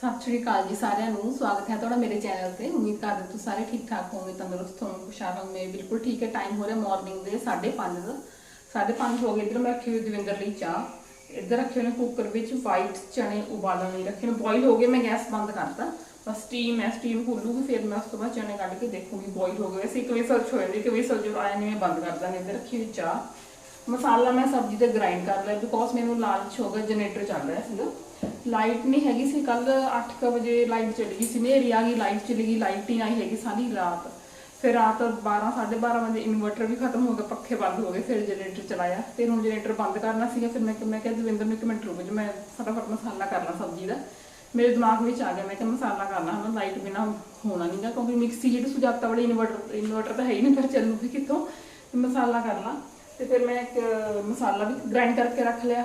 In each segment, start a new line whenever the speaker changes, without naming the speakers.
ਸਤਿ ਸ਼੍ਰੀ ਅਕਾਲ ਜੀ ਸਾਰਿਆਂ ਨੂੰ, ਸਵਾਗਤ ਹੈ ਤੁਹਾਡਾ ਮੇਰੇ ਚੈਨਲ ਤੇ। ਉਮੀਦ ਕਰਦੇ ਤੁਸੀਂ ਸਾਰੇ ਠੀਕ ਠਾਕ ਹੋਵੋਗੇ, ਤੰਦਰੁਸਤ ਹੋਵੋਗੇ ਖੁਸ਼ਹਾਲ ਹੋਵੋਗੇ। ਬਿਲਕੁਲ ਠੀਕ ਹੈ ਟਾਈਮ ਹੋ ਰਿਹਾ ਮਾਰਨਿੰਗ ਦੇ 5:30 ਦਾ। 5:30 ਹੋ ਗਏ, ਇਧਰ ਮੈਂ ਰੱਖੀ ਹੋਈ ਦਵਿੰਦਰ ਲਈ ਚਾਹ। ਇੱਧਰ ਰੱਖੇ ਨੇ ਕੁੱਕਰ ਵਿੱਚ ਵਾਈਟ ਚਣੇ ਉਬਾਲਣ ਲਈ ਰੱਖੇ ਨੇ। ਬੋਇਲ ਹੋ ਗਏ, ਮੈਂ ਗੈਸ ਬੰਦ ਕਰਤਾ। ਬਸ ਸਟੀਮ ਹੈ ਸਟੀਮ ਖੋਲੂਗੀ, ਫਿਰ ਮੈਂ ਉਸ ਤੋਂ ਬਾਅਦ ਚਣੇ ਕੱਢ ਕੇ ਦੇਖੂਗੀ ਬੋਇਲ ਹੋ ਗਏ। ਸੀ ਇੱਕ ਵਿਸਲ ਛੋੜ ਦੇ ਇੱਕ ਵਿਸਲ ਜੋ ਆਇਆ ਨਹੀਂ ਮੈਂ ਬੰਦ ਕਰ ਦਾਂਗੇ ਇੱਧਰ ਰੱਖੀ ਹੋਈ ਚਾਹ। ਮਸਾਲਾ ਮੈਂ ਸਬਜ਼ੀ ਤੇ ਗ੍ਰਾਈਂਡ ਕਰ ਲਿਆ ਬਿਕੋਜ਼ ਮੈਨੂੰ ਲਾਲਚ ਹੋ ਗਿਆ, ਜਨਰੇਟਰ ਚੱਲ ਰਿਹਾ ਸੀਗਾ। ਲਾਈਟ ਨਹੀਂ ਹੈਗੀ ਸੀ। ਕੱਲ 8:00 ਵਜੇ ਲਾਈਟ ਚਲੀ ਗਈ ਸੀ। ਹਨੇਰੀ ਆ ਗਈ, ਲਾਈਟ ਚਲੀ ਗਈ ਲਾਈਟ ਹੀ ਆਈ ਹੈਗੀ ਸਾਰੀ ਰਾਤ। ਫਿਰ ਰਾਤ 12 12:30 ਵਜੇ ਇਨਵਰਟਰ ਵੀ ਖਤਮ ਹੋ ਗਿਆ, ਪੱਖੇ ਬੰਦ ਹੋ ਗਏ, ਫਿਰ ਜਨਰੇਟਰ ਚਲਾਇਆ। ਤੇ ਹੁਣ ਜਨਰੇਟਰ ਬੰਦ ਕਰਨਾ ਸੀਗਾ, ਫਿਰ ਮੈਂ ਮੈਂ ਕਿਹਾ ਦਵਿੰਦਰ ਨੂੰ ਇੱਕ ਮਿੰਟ ਰੁਕ ਜਾ, ਮੈਂ ਫਟਾਫਟ ਮਸਾਲਾ ਕਰਨਾ ਸਬਜ਼ੀ ਦਾ। ਮੇਰੇ ਦਿਮਾਗ ਵਿੱਚ ਆ ਗਿਆ, ਮੈਂ ਕਿਹਾ ਮਸਾਲਾ ਕਰਨਾ, ਹਨਾ, ਲਾਈਟ ਬਿਨਾ ਹੋਣਾ ਨਹੀਂਗਾ ਕਿਉਂਕਿ ਮਿਕਸੀ ਜਿਹੜੀ ਸੁਜਾਤਾ ਵਾਲੀ ਇਨਵਰਟਰ ਇਨਵਰਟਰ ਤਾਂ ਹੈ ਹੀ ਨਹੀਂ ਫਿਰ ਚੱਲੂਗੀ ਕਿੱਥੋਂ? ਤੇ ਮਸਾਲਾ ਕਰਨਾ ਤੇ ਫਿਰ ਮੈਂ ਇੱਕ ਮਸਾਲਾ ਵੀ ਗ੍ਰਾਈਂਡ ਕਰਕੇ ਰੱਖ ਲਿਆ।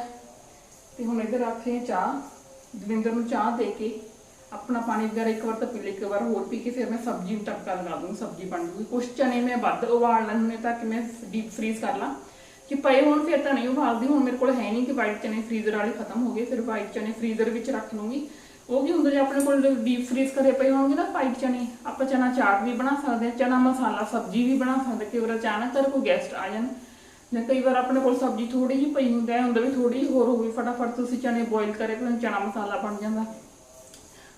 ਤੇ ਹੁਣ ਇੱਧਰ ਰੱਖ ਰਹੀ ਚਾਹ। ਦਵਿੰਦਰ ਨੂੰ ਚਾਹ ਦੇ ਕੇ ਆਪਣਾ ਪਾਣੀ ਵਗੈਰਾ ਇੱਕ ਵਾਰ ਤਾਂ ਪੀ ਲਿਆ ਇੱਕ ਵਾਰ ਹੋਰ ਪੀ ਕੇ ਫਿਰ ਮੈਂ ਸਬਜ਼ੀ ਨੂੰ ਤੜਕਾ ਲਗਾ ਦੂੰਗੀ, ਸਬਜ਼ੀ ਬਣ ਜੂਗੀ। ਕੁਛ ਚਨੇ ਮੈਂ ਵੱਧ ਉਬਾਲ ਲੈਣੇ ਤਾਂ ਕਿ ਮੈਂ ਡੀਪ ਫਰੀਜ਼ ਕਰ ਲਾਂ ਕਿ ਪਏ ਹੁਣ ਫਿਰ ਤਾਂ ਨਹੀਂ ਉਬਾਲਦੀ, ਹੁਣ ਮੇਰੇ ਕੋਲ ਹੈ ਨਹੀਂ ਕਿ ਵਾਈਟ ਚਨੇ ਫਰੀਜ਼ਰ ਵਾਲੇ ਖਤਮ ਹੋ ਗਏ ਫਿਰ ਵਾਈਟ ਚਨੇ ਫਰੀਜ਼ਰ ਵਿੱਚ ਰੱਖ ਲੂੰਗੀ। ਉਹ ਕੀ ਹੁੰਦਾ ਜੇ ਆਪਣੇ ਕੋਲ ਡੀਪ ਫਰੀਜ਼ ਕਰੇ ਪਏ ਹੋਣਗੇ ਨਾ ਵਾਈਟ ਚਨੇ ਆਪਾਂ ਚਨਾ ਚਾਟ ਵੀ ਬਣਾ ਸਕਦੇ ਹਾਂ, ਚਨਾ ਮਸਾਲਾ ਸਬਜ਼ੀ ਵੀ ਬਣਾ ਸਕਦੇ ਕਈ ਵਾਰ ਅਚਾਨਕ ਕਰ ਕੋਈ ਗੈਸਟ ਆ ਜਾਣ। ਜਾਂ ਕਈ ਵਾਰ ਆਪਣੇ ਕੋਲ ਸਬਜ਼ੀ ਥੋੜੀ ਜਿਹੀ ਪਈ ਹੁੰਦਾ ਹੈ ਹੁੰਦਾ ਵੀ ਥੋੜੀ ਜਿਹੀ ਹੋਰ ਹੋਵੇ ਫਟਾਫਟ ਤੁਸੀਂ ਚਨੇ ਬੋਇਲ ਕਰੇ ਤਾਂ ਚਨਾ ਮਸਾਲਾ ਬਣ ਜਾਂਦਾ।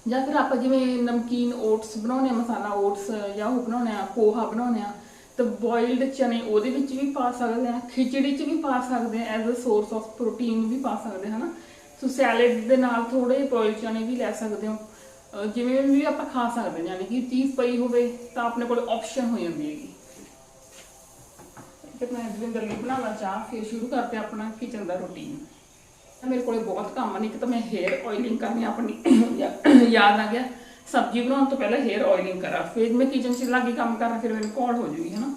ਜਾਂ ਫਿਰ ਆਪਾਂ ਜਿਵੇਂ ਨਮਕੀਨ ਓਟਸ ਬਣਾਉਣੇ ਆ ਮਸਾਲਾ ਓਟਸ ਜਾਂ ਉਹ ਬਣਾਉਣੇ ਆ ਪੋਹਾ ਬਣਾਉਣੇ ਆ ਤਾਂ ਬੋਇਲਡ ਚਨੇ ਉਹਦੇ ਵਿੱਚ ਵੀ ਪਾ ਸਕਦੇ ਆ ਖਿਚੜੀ 'ਚ ਵੀ ਪਾ ਸਕਦੇ ਆ as a source of protein ਵੀ ਪਾ ਸਕਦੇ ਹਨਾ। ਸੋ ਸੈਲਡ ਦੇ ਨਾਲ ਥੋੜੇ ਬੋਇਲ ਚਨੇ ਵੀ ਲੈ ਸਕਦੇ ਹੋ। ਜਿਵੇਂ ਵੀ ਆਪਾਂ ਖਾ ਸਕਦੇ ਯਾਨੀ ਕਿ ਚੀਜ਼ ਪਈ ਹੋਵੇ ਤਾਂ ਆਪਣੇ ਕੋਲ ਆਪਸ਼ਨ ਹੋ ਜਾਂਦੀ ਹੈਗੀ। ਤੇ ਮੈਂ ਦਵਿੰਦਰ ਲਈ ਬਣਾਉਣਾ ਚਾਹ, ਫਿਰ ਸ਼ੁਰੂ ਕਰਦੇ ਆਪਣਾ ਕਿਚਨ ਦਾ ਰੁਟੀਨ ਮੇਰੇ ਕੋਲੇ ਬਹੁਤ ਕੰਮ ਨੇ ਇੱਕ ਤਾਂ ਮੈਂ ਹੇਅਰ ਆਇਲਿੰਗ ਕਰਨੀ ਆ ਆਪਣੀ ਯਾ- ਯਾਦ ਆ ਗਿਆ। ਸਬਜ਼ੀ ਬਣਾਉਣ ਤੋਂ ਪਹਿਲਾਂ ਹੇਅਰ ਆਇਲਿੰਗ ਕਰਾਂ, ਫਿਰ ਮੈਂ ਕਿਚਨ 'ਚ ਲੱਗੀ ਕੰਮ ਕਰਨਾ, ਫਿਰ ਮੈਨੂੰ ਕਾਲ ਹੋ ਜੂਗੀ ਹਨਾ।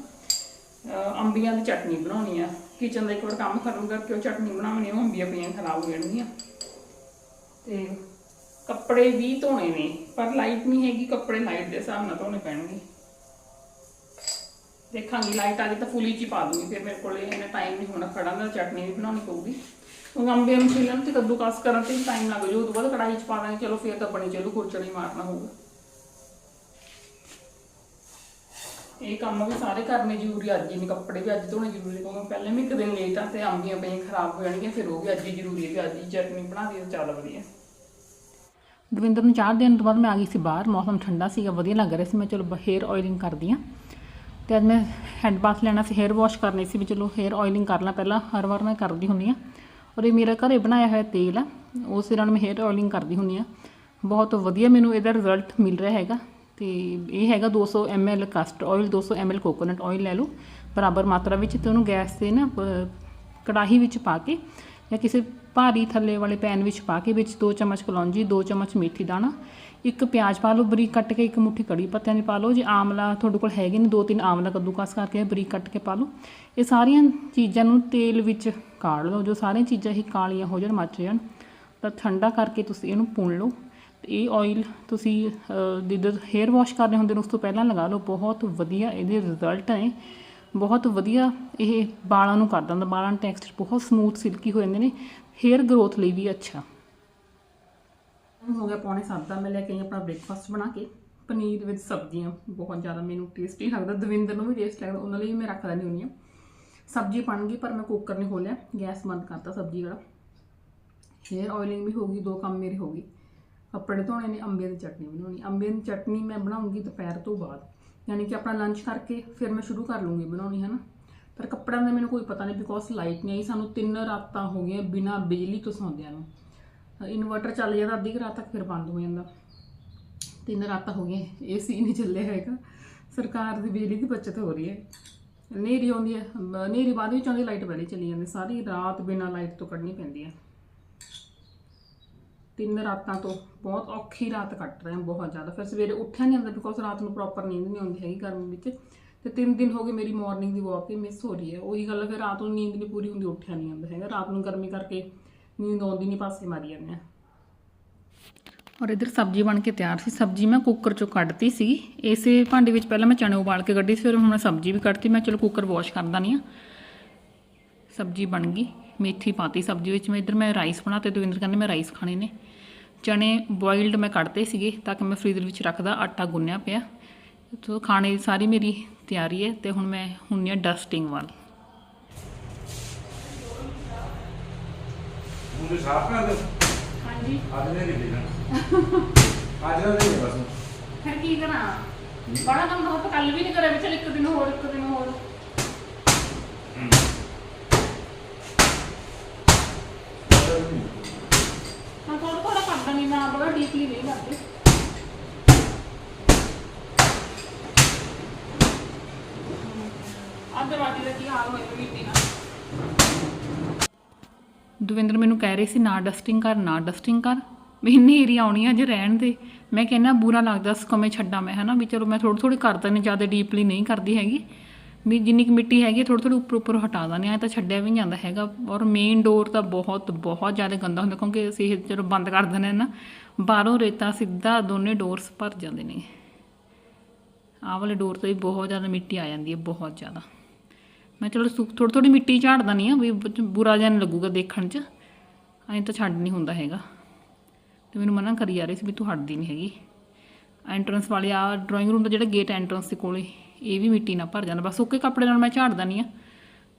ਅਹ ਅੰਬੀਆਂ ਦੀ ਚਟਨੀ ਬਣਾਉਣੀ ਆ। ਕਿਚਨ ਦਾ ਇੱਕ ਵਾਰ ਕੰਮ ਖਤਮ ਕਰਕੇ ਉਹ ਚਟਨੀ ਬਣਾਉਣੀ, ਉਹ ਅੰਬੀਆਂ ਪਈਆਂ ਖਰਾਬ ਹੋ ਜਾਣਗੀਆਂ। ਤੇ ਕੱਪੜੇ ਵੀ ਧੋਣੇ ਨੇ, ਪਰ ਲਾਈਟ ਨਹੀਂ ਹੈਗੀ, ਕੱਪੜੇ ਲਾਈਟ ਦੇ ਹਿਸਾਬ ਨਾਲ ਧੋਣੇ ਪੈਣਗੇ। ਦੇਖਾਂਗੀ ਲਾਈਟ ਆ ਗਈ ਤਾਂ ਫੁੱਲੀ ਚ ਹੀ ਪਾ ਦੂੰਗੀ। ਫਿਰ ਮੇਰੇ ਕੋਲੇ ਇਹਨੇ ਟਾਈਮ ਨਹੀਂ ਹੋਣਾ ਖੜਾ ਦਾ, ਚਟਨੀ ਵੀ ਬਣਾਉਣੀ ਪਊਗੀ। ਉਹ ਅੰਬੇ ਨੂੰ ਛਿੱਲਣ ਤੇ ਕੱਦੂਕਸ ਕਰਨ ਤੇ ਟਾਈਮ ਲੱਗ ਜਾਊ, ਉਹ ਬਾਅਦ ਕੜਾਹੀ ਚ ਪਾ ਦਾਂਗੇ, ਚਲੋ ਫਿਰ ਤਾਂ ਬਣੀ ਚਲੋ ਖੁਰਚੜੀ ਮਾਰਨਾ ਹੋਊਗਾ। ਇਹ ਕੰਮ ਵੀ ਸਾਰੇ ਕਰਨੇ ਜ਼ਰੂਰੀ ਅੱਜ ਹੀ ਨਹੀਂ ਕੱਪੜੇ ਵੀ ਅੱਜ ਧੋਣੇ ਜ਼ਰੂਰੀ ਕਿਉਂਕਿ ਪਹਿਲੇ ਵੀ ਇੱਕ ਦਿਨ ਲੇਟ ਆ ਤੇ ਅੰਬੀਆਂ ਪਈਆਂ ਖਰਾਬ ਹੋ ਜਾਣਗੀਆਂ, ਫਿਰ ਉਹ ਵੀ ਅੱਜ ਹੀ ਜ਼ਰੂਰੀ ਹੈ ਵੀ ਅੱਜ ਹੀ ਚਟਨੀ ਬਣਾ ਦੀ ਚੱਲ ਵਧੀਆ। ਦਵਿੰਦਰ ਨੂੰ ਚਾਰ ਦਿਨ ਤੋਂ ਬਾਅਦ ਮੈਂ ਆ ਗਈ ਸੀ ਬਾਹਰ, ਮੌਸਮ ਠੰਡਾ ਸੀਗਾ, ਵਧੀਆ ਲੱਗ ਰਿਹਾ ਸੀ, ਮੈਂ ਚਲੋ ਹੇਅਰ ਆਇਲਿੰਗ ਕਰਦੀ ਆ ਤੇ ਅੱਜ ਮੈਂ ਹੈਂਡ ਬਾਥ ਲੈਣਾ ਸੀ ਹੇਅਰ ਵਾਸ਼ ਕਰਨੀ ਸੀ ਵੀ ਚਲੋ ਹੇਅਰ ਆਇਲਿੰਗ ਕਰ ਲਾਂ, ਪਹਿਲਾਂ ਹਰ ਵਾਰ ਮੈਂ ਕਰਦੀ ਹੁੰਦੀ ਆ ਔਰ ਇਹ ਮੇਰਾ ਘਰੇ ਬਣਾਇਆ ਹੋਇਆ ਤੇਲ ਆ, ਉਸ ਨਾਲ ਮੈਂ ਹੇਅਰ ਆਇਲਿੰਗ ਕਰਦੀ ਹੁੰਦੀ ਆ ਬਹੁਤ ਵਧੀਆ ਮੈਨੂੰ ਇਹਦਾ ਰਿਜ਼ਲਟ ਮਿਲ ਰਿਹਾ ਹੈਗਾ। ਤੇ ਇਹ ਹੈਗਾ 200 ml castor oil 200 ml coconut oil ਲੈ ਲਓ। ਬਰਾਬਰ ਮਾਤਰਾ ਵਿੱਚ ਤੇ ਉਹਨੂੰ ਗੈਸ ਤੇ ਨਾ ਪ- ਕੜਾਹੀ ਵਿੱਚ ਪਾ ਕੇ ਜਾਂ ਕਿਸੇ ਭਾਰੀ ਥੱਲੇ ਵਾਲੇ ਪੈਨ ਵਿੱਚ ਪਾ ਕੇ ਵਿੱਚ 2 ਚਮਚ ਕਲੌਂਜੀ 2 ਚਮਚ ਮੇਥੀ ਦਾਣਾ ਇੱਕ ਪਿਆਜ਼ ਪਾ ਲਓ ਬਰੀਕ ਕੱਟ ਕੇ ਇੱਕ ਮੁੱਠੀ ਕੜੀ ਪੱਤਿਆਂ ਦੀ ਪਾ ਲਓ। ਜੇ ਆਮਲਾ ਤੁਹਾਡੇ ਕੋਲ ਹੈਗੇ ਨੇ ਦੋ ਤਿੰਨ ਆਮਲਾ ਕੱਦੂਕਸ ਕਰਕੇ ਬਰੀਕ ਕੱਟ ਕੇ ਪਾ ਲਓ। ਇਹ ਸਾਰੀਆਂ ਚੀਜ਼ਾਂ ਨੂੰ ਤੇਲ ਵਿੱਚ ਕਾੜ ਲਓ। ਜੋ ਸਾਰੀਆਂ ਚੀਜ਼ਾਂ ਇਹ ਕਾਲੀਆਂ ਹੋ ਜਾਣ ਮੱਚ ਜਾਣ ਤਾਂ ਠੰਡਾ ਕਰਕੇ ਤੁਸੀਂ ਇਹਨੂੰ ਪੁਣ ਲਓ। ਤੇ ਇਹ ਆਇਲ ਤੁਸੀਂ ਅਹ, ਹੇਅਰ ਵਾਸ਼ ਕਰਨੇ ਹੁੰਦੇ ਨੇ ਉਸ ਤੋਂ ਪਹਿਲਾਂ ਲਗਾ ਲਓ। ਬਹੁਤ ਵਧੀਆ ਇਹਦੇ ਰਿਜ਼ਲਟ ਨੇ। ਬਹੁਤ ਵਧੀਆ ਇਹ ਵਾਲਾਂ ਨੂੰ ਕਰ ਦਿੰਦਾ ਵਾਲਾਂ ਦਾ ਟੈਕਸਚਰ ਬਹੁਤ ਸਮੂਥ ਸਿਲਕੀ ਹੋ ਜਾਂਦੇ ਨੇ। ਹੇਅਰ ਗਰੋਥ ਲਈ ਵੀ ਅੱਛਾ। ਹੋ ਗਿਆ ਪੌਣੇ 7 ਦਾ, ਮੈਂ ਲੈ ਕੇ ਆਈ ਆਪਣਾ ਬ੍ਰੇਕਫਾਸਟ ਬਣਾ ਕੇ। ਪਨੀਰ ਵਿੱਚ ਸਬਜ਼ੀਆਂ, ਬਹੁਤ ਜ਼ਿਆਦਾ ਮੈਨੂੰ ਟੇਸਟੀ ਲੱਗਦਾ। ਦਵਿੰਦਰ ਨੂੰ ਵੀ ਟੇਸਟ ਲੱਗਦਾ, ਉਹਨਾਂ ਲਈ ਵੀ ਮੈਂ ਰੱਖ ਲੈਂਦੀ ਹੁੰਦੀ ਹਾਂ। ਸਬਜ਼ੀ ਬਣ ਗਈ, ਪਰ ਮੈਂ ਕੁੱਕਰ ਨਹੀਂ ਖੋਲਿਆ ਗੈਸ ਬੰਦ ਕਰਤਾ ਸਬਜ਼ੀ ਵਾਲਾ। ਹੇਅਰ ਆਇਲਿੰਗ ਵੀ ਹੋ ਗਈ, ਦੋ ਕੰਮ ਮੇਰੇ ਹੋ ਗਏ। ਕੱਪੜੇ ਧੋਣੇ ਨੇ, ਅੰਬੇ ਦੀ ਚਟਨੀ ਬਣਾਉਣੀ। ਅੰਬੇ ਦੀ ਚਟਨੀ ਮੈਂ ਬਣਾਉਂਗੀ ਦੁਪਹਿਰ ਤੋਂ ਬਾਅਦ। ਯਾਨੀ ਕਿ ਆਪਣਾ ਲੰਚ ਕਰਕੇ ਫਿਰ ਮੈਂ ਸ਼ੁਰੂ ਕਰ ਲੂੰਗੀ ਬਣਾਉਣੀ, ਹਨਾ? ਪਰ ਕੱਪੜਿਆਂ ਦਾ ਮੈਨੂੰ ਕੋਈ ਪਤਾ ਨਹੀਂ ਬਿਕੋਜ਼ ਲਾਈਟ ਨਹੀਂ ਆਈ। ਸਾਨੂੰ ਤਿੰਨ ਰਾਤਾਂ ਹੋ ਗਈਆਂ ਬਿਨਾਂ ਬਿਜਲੀ ਤੋਂ ਸੌਂਦਿਆਂ ਨੂੰ। ਇਨਵਰਟਰ ਚੱਲ ਜਾਂਦਾ, ਅੱਧੀ ਕੁ ਰਾਤ ਤੱਕ ਫਿਰ ਬੰਦ ਹੋ ਜਾਂਦਾ। ਤਿੰਨ ਰਾਤਾਂ ਹੋ ਗਈਆਂ ਏਸੀ ਨਹੀਂ ਚੱਲਿਆ ਹੈਗਾ। ਸਰਕਾਰ ਦੀ ਬਿਜਲੀ ਦੀ ਬਚਤ ਹੋ ਰਹੀ ਹੈ। ਹਨੇਰੀ ਆਉਂਦੀ ਹੈ ਬ- ਹਨੇਰੀ ਬਾਅਦ ਵਿੱਚ ਆਉਂਦੀ, ਲਾਈਟ ਪਹਿਲੇ ਚਲੀ ਜਾਂਦੀ, ਸਾਰੀ ਰਾਤ ਬਿਨਾਂ ਲਾਈਟ ਤੋਂ ਕੱਢਣੀ ਪੈਂਦੀ ਹੈ। ਤਿੰਨ ਰਾਤਾਂ ਤੋਂ ਬਹੁਤ ਔਖੀ ਰਾਤ ਕੱਟ ਰਹੇ ਹਾਂ, ਬਹੁਤ ਜ਼ਿਆਦਾ। ਫਿਰ ਸਵੇਰੇ ਉੱਠਿਆ ਨਹੀਂ ਜਾਂਦਾ ਬਿਕੋਜ਼ ਰਾਤ ਨੂੰ ਪ੍ਰੋਪਰ ਨੀਂਦ ਨਹੀਂ ਆਉਂਦੀ ਹੈਗੀ ਗਰਮੀ ਵਿੱਚ। ਤੇ ਤਿੰਨ ਦਿਨ ਹੋ ਗਏ ਮੇਰੀ ਮਾਰਨਿੰਗ ਦੀ ਵਾਕ ਹੀ ਮਿਸ ਹੋ ਰਹੀ ਹੈ। ਉਹੀ ਗੱਲ ਫਿਰ ਰਾਤ ਨੂੰ ਨੀਂਦ ਨਹੀਂ ਪੂਰੀ ਹੁੰਦੀ, ਉੱਠਿਆ ਨਹੀਂ ਜਾਂਦਾ ਹੈਗਾ। ਰਾਤ ਨੂੰ ਗਰਮੀ ਕਰਕੇ ਨੀਂਦ ਆਉਂਦੀ ਨਹੀਂ ਪਾਸੇ ਮਾਰੀ ਜਾਂਦੇ ਆ। ਔਰ ਇਧਰ ਸਬਜ਼ੀ ਬਣ ਕੇ ਤਿਆਰ ਸੀ। ਸਬਜ਼ੀ ਮੈਂ ਕੁੱਕਰ ਚੋਂ ਕੱਢਤੀ ਸੀ। ਇਸੇ ਭਾਂਡੇ ਵਿੱਚ ਪਹਿਲਾਂ ਮੈਂ ਚਣੇ ਉਬਾਲ ਕੇ ਕੱਢੀ ਸੀ, ਫਿਰ ਹੁਣ ਮੈਂ ਸਬਜ਼ੀ ਵੀ ਕੱਢਤੀ। ਮੈਂ ਚਲੋ ਕੁੱਕਰ ਵਾਸ਼ ਕਰਦਾ ਨਹੀਂ ਆ। ਸਬਜ਼ੀ ਬਣ ਗਈ। ਮੇਥੀ ਪਾਤੀ ਸਬਜ਼ੀ ਵਿੱਚ। ਮੈਂ ਇਧਰ ਮੈਂ ਰਾਈਸ ਬਣਾਤੇ ਦਵਿੰਦਰ ਕਹਿੰਦੇ ਮੈਂ ਰਾਈਸ ਖਾਣੇ ਨੇ। ਚਣੇ ਬੋਇਲਡ ਮੈਂ ਕੱਢਦੇ ਸੀਗੇ ਤਾਂ ਕਿ ਮੈਂ ਫ੍ਰੀਜ਼ਰ ਵਿੱਚ ਰੱਖਦਾ। ਆਟਾ ਗੁੰਨਿਆ ਪਿਆ। ਤੋ ਖਾਣੇ ਸਾਰੀ ਮੇਰੀ ਤਿਆਰੀ ਹੈ ਤੇ ਹੁਣ ਮੈਂ ਹੁੰਨੀ ਆ ਡਸਟਿੰਗ ਵੱਲ।
ਮੁੰਡੇ ਸਾਫ਼ ਕਰ ਦੇ
ਹਾਂਜੀ।
ਅੱਜ ਨੇ ਨਹੀਂ ਦੇਣਾ ਅੱਜ ਦਾ ਨਹੀਂ ਬਸ
ਫਿਰ ਕੀ ਕਰਾਂ? ਬੜਾ ਕੰਮ ਤਾਂ ਆਪਾਂ ਕੱਲ ਵੀ ਨਹੀਂ ਕਰਿਆ ਵੀ ਚਲ ਇੱਕ ਦਿਨ ਹੋਰ ਇੱਕ ਦਿਨ ਹੋਰ। ਹਾਂ ਥੋੜਾ ਥੋੜਾ ਕਰਦਾ ਨਹੀਂ ਮੈਂ ਬੜਾ ਡੀਪਲੀ ਨਹੀਂ ਕਰਦੀ ਅੱਜ ਵਾਟੀ ਦਾ ਕੀ ਹਾਲ ਹੋਇਆ ਮਿੱਟੀ ਨਾਲ ਦਵਿੰਦਰ ਮੈਨੂੰ ਕਹਿ ਰਹੇ ਸੀ, ਨਾ ਡਸਟਿੰਗ ਕਰ, ਨਾ ਡਸਟਿੰਗ ਕਰ। ਵੀ ਹਨੇਰੀ ਆਉਣੀ ਆ ਜੇ ਰਹਿਣ ਦੇ। ਮੈਂ ਕਹਿੰਦਾ ਬੁਰਾ ਲੱਗਦਾ ਸਕੋ ਛੱਡਾਂ ਮੈਂ, ਹਨਾ? ਵੀ ਚਲੋ ਮੈਂ ਥੋੜੀ ਥੋੜੀ ਕਰ ਨਹੀਂ ਜ਼ਿਆਦਾ ਡੀਪਲੀ ਨਹੀਂ ਕਰਦੀ ਹੈਗੀ। ਵੀ ਜਿੰਨੀ ਕੁ ਮਿੱਟੀ ਹੈਗੀ ਥੋੜੀ ਥੋੜੀ ਉੱਪਰ ਉੱਪਰ ਹਟਾ ਦਾਂ ਐ ਤਾਂ ਛੱਡਿਆ ਵੀ ਨਹੀਂ ਜਾਂਦਾ ਹੈਗਾ। ਔਰ ਮੇਨ ਡੋਰ ਤਾਂ ਬਹੁਤ ਬਹੁਤ ਜ਼ਿਆਦਾ ਗੰਦਾ ਹੁੰਦਾ, ਕਿਉਂਕਿ ਅਸੀਂ ਇਹ ਜਦੋਂ ਬੰਦ ਕਰ ਦਿੰਦੇ ਹਾਂ ਨਾ। ਬਾਹਰੋਂ ਰੇਤਾ ਸਿੱਧਾ ਦੋਨੇ ਡੋਰਸ ਭਰ ਜਾਂਦੇ ਨੇ। ਆਹ ਵਾਲੇ ਡੋਰ ਤੋਂ ਵੀ ਬਹੁਤ ਜ਼ਿਆਦਾ ਮਿੱਟੀ ਆ ਜਾਂਦੀ ਹੈ, ਬਹੁਤ ਜ਼ਿਆਦਾ। ਮੈਂ ਚਲੋ ਥੋੜੀ ਥੋੜੀ ਮਿੱਟੀ ਝਾੜ ਦਨੀ ਆ, ਵੀ ਬੁਰਾ ਜਿਹਾ ਨਹੀਂ ਲੱਗੂਗਾ ਦੇਖਣ 'ਚ। ਐਂ ਤਾਂ ਛੱਡ ਨਹੀਂ ਹੁੰਦਾ ਹੈਗਾ। ਤੇ ਮੈਨੂੰ ਮਨਾ ਕਰੀ ਜਾ ਰਹੀ ਸੀ ਵੀ ਤੂੰ ਹਟਦੀ ਨਹੀਂ ਹੈਗੀ। ਐਂਟਰੈਂਸ ਵਾਲੇ ਆ ਡਰਾਇੰਗ ਰੂਮ ਦਾ ਜਿਹੜਾ ਗੇਟ ਐਂਟਰੈਂਸ ਦੇ ਕੋਲੇ, ਇਹ ਵੀ ਮਿੱਟੀ ਨਾਲ ਭਰ ਜਾਂਦਾ। ਬਸ ਸੁੱਕੇ ਕੱਪੜੇ ਨਾਲ ਮੈਂ ਝਾੜ ਦਨੀ ਆ।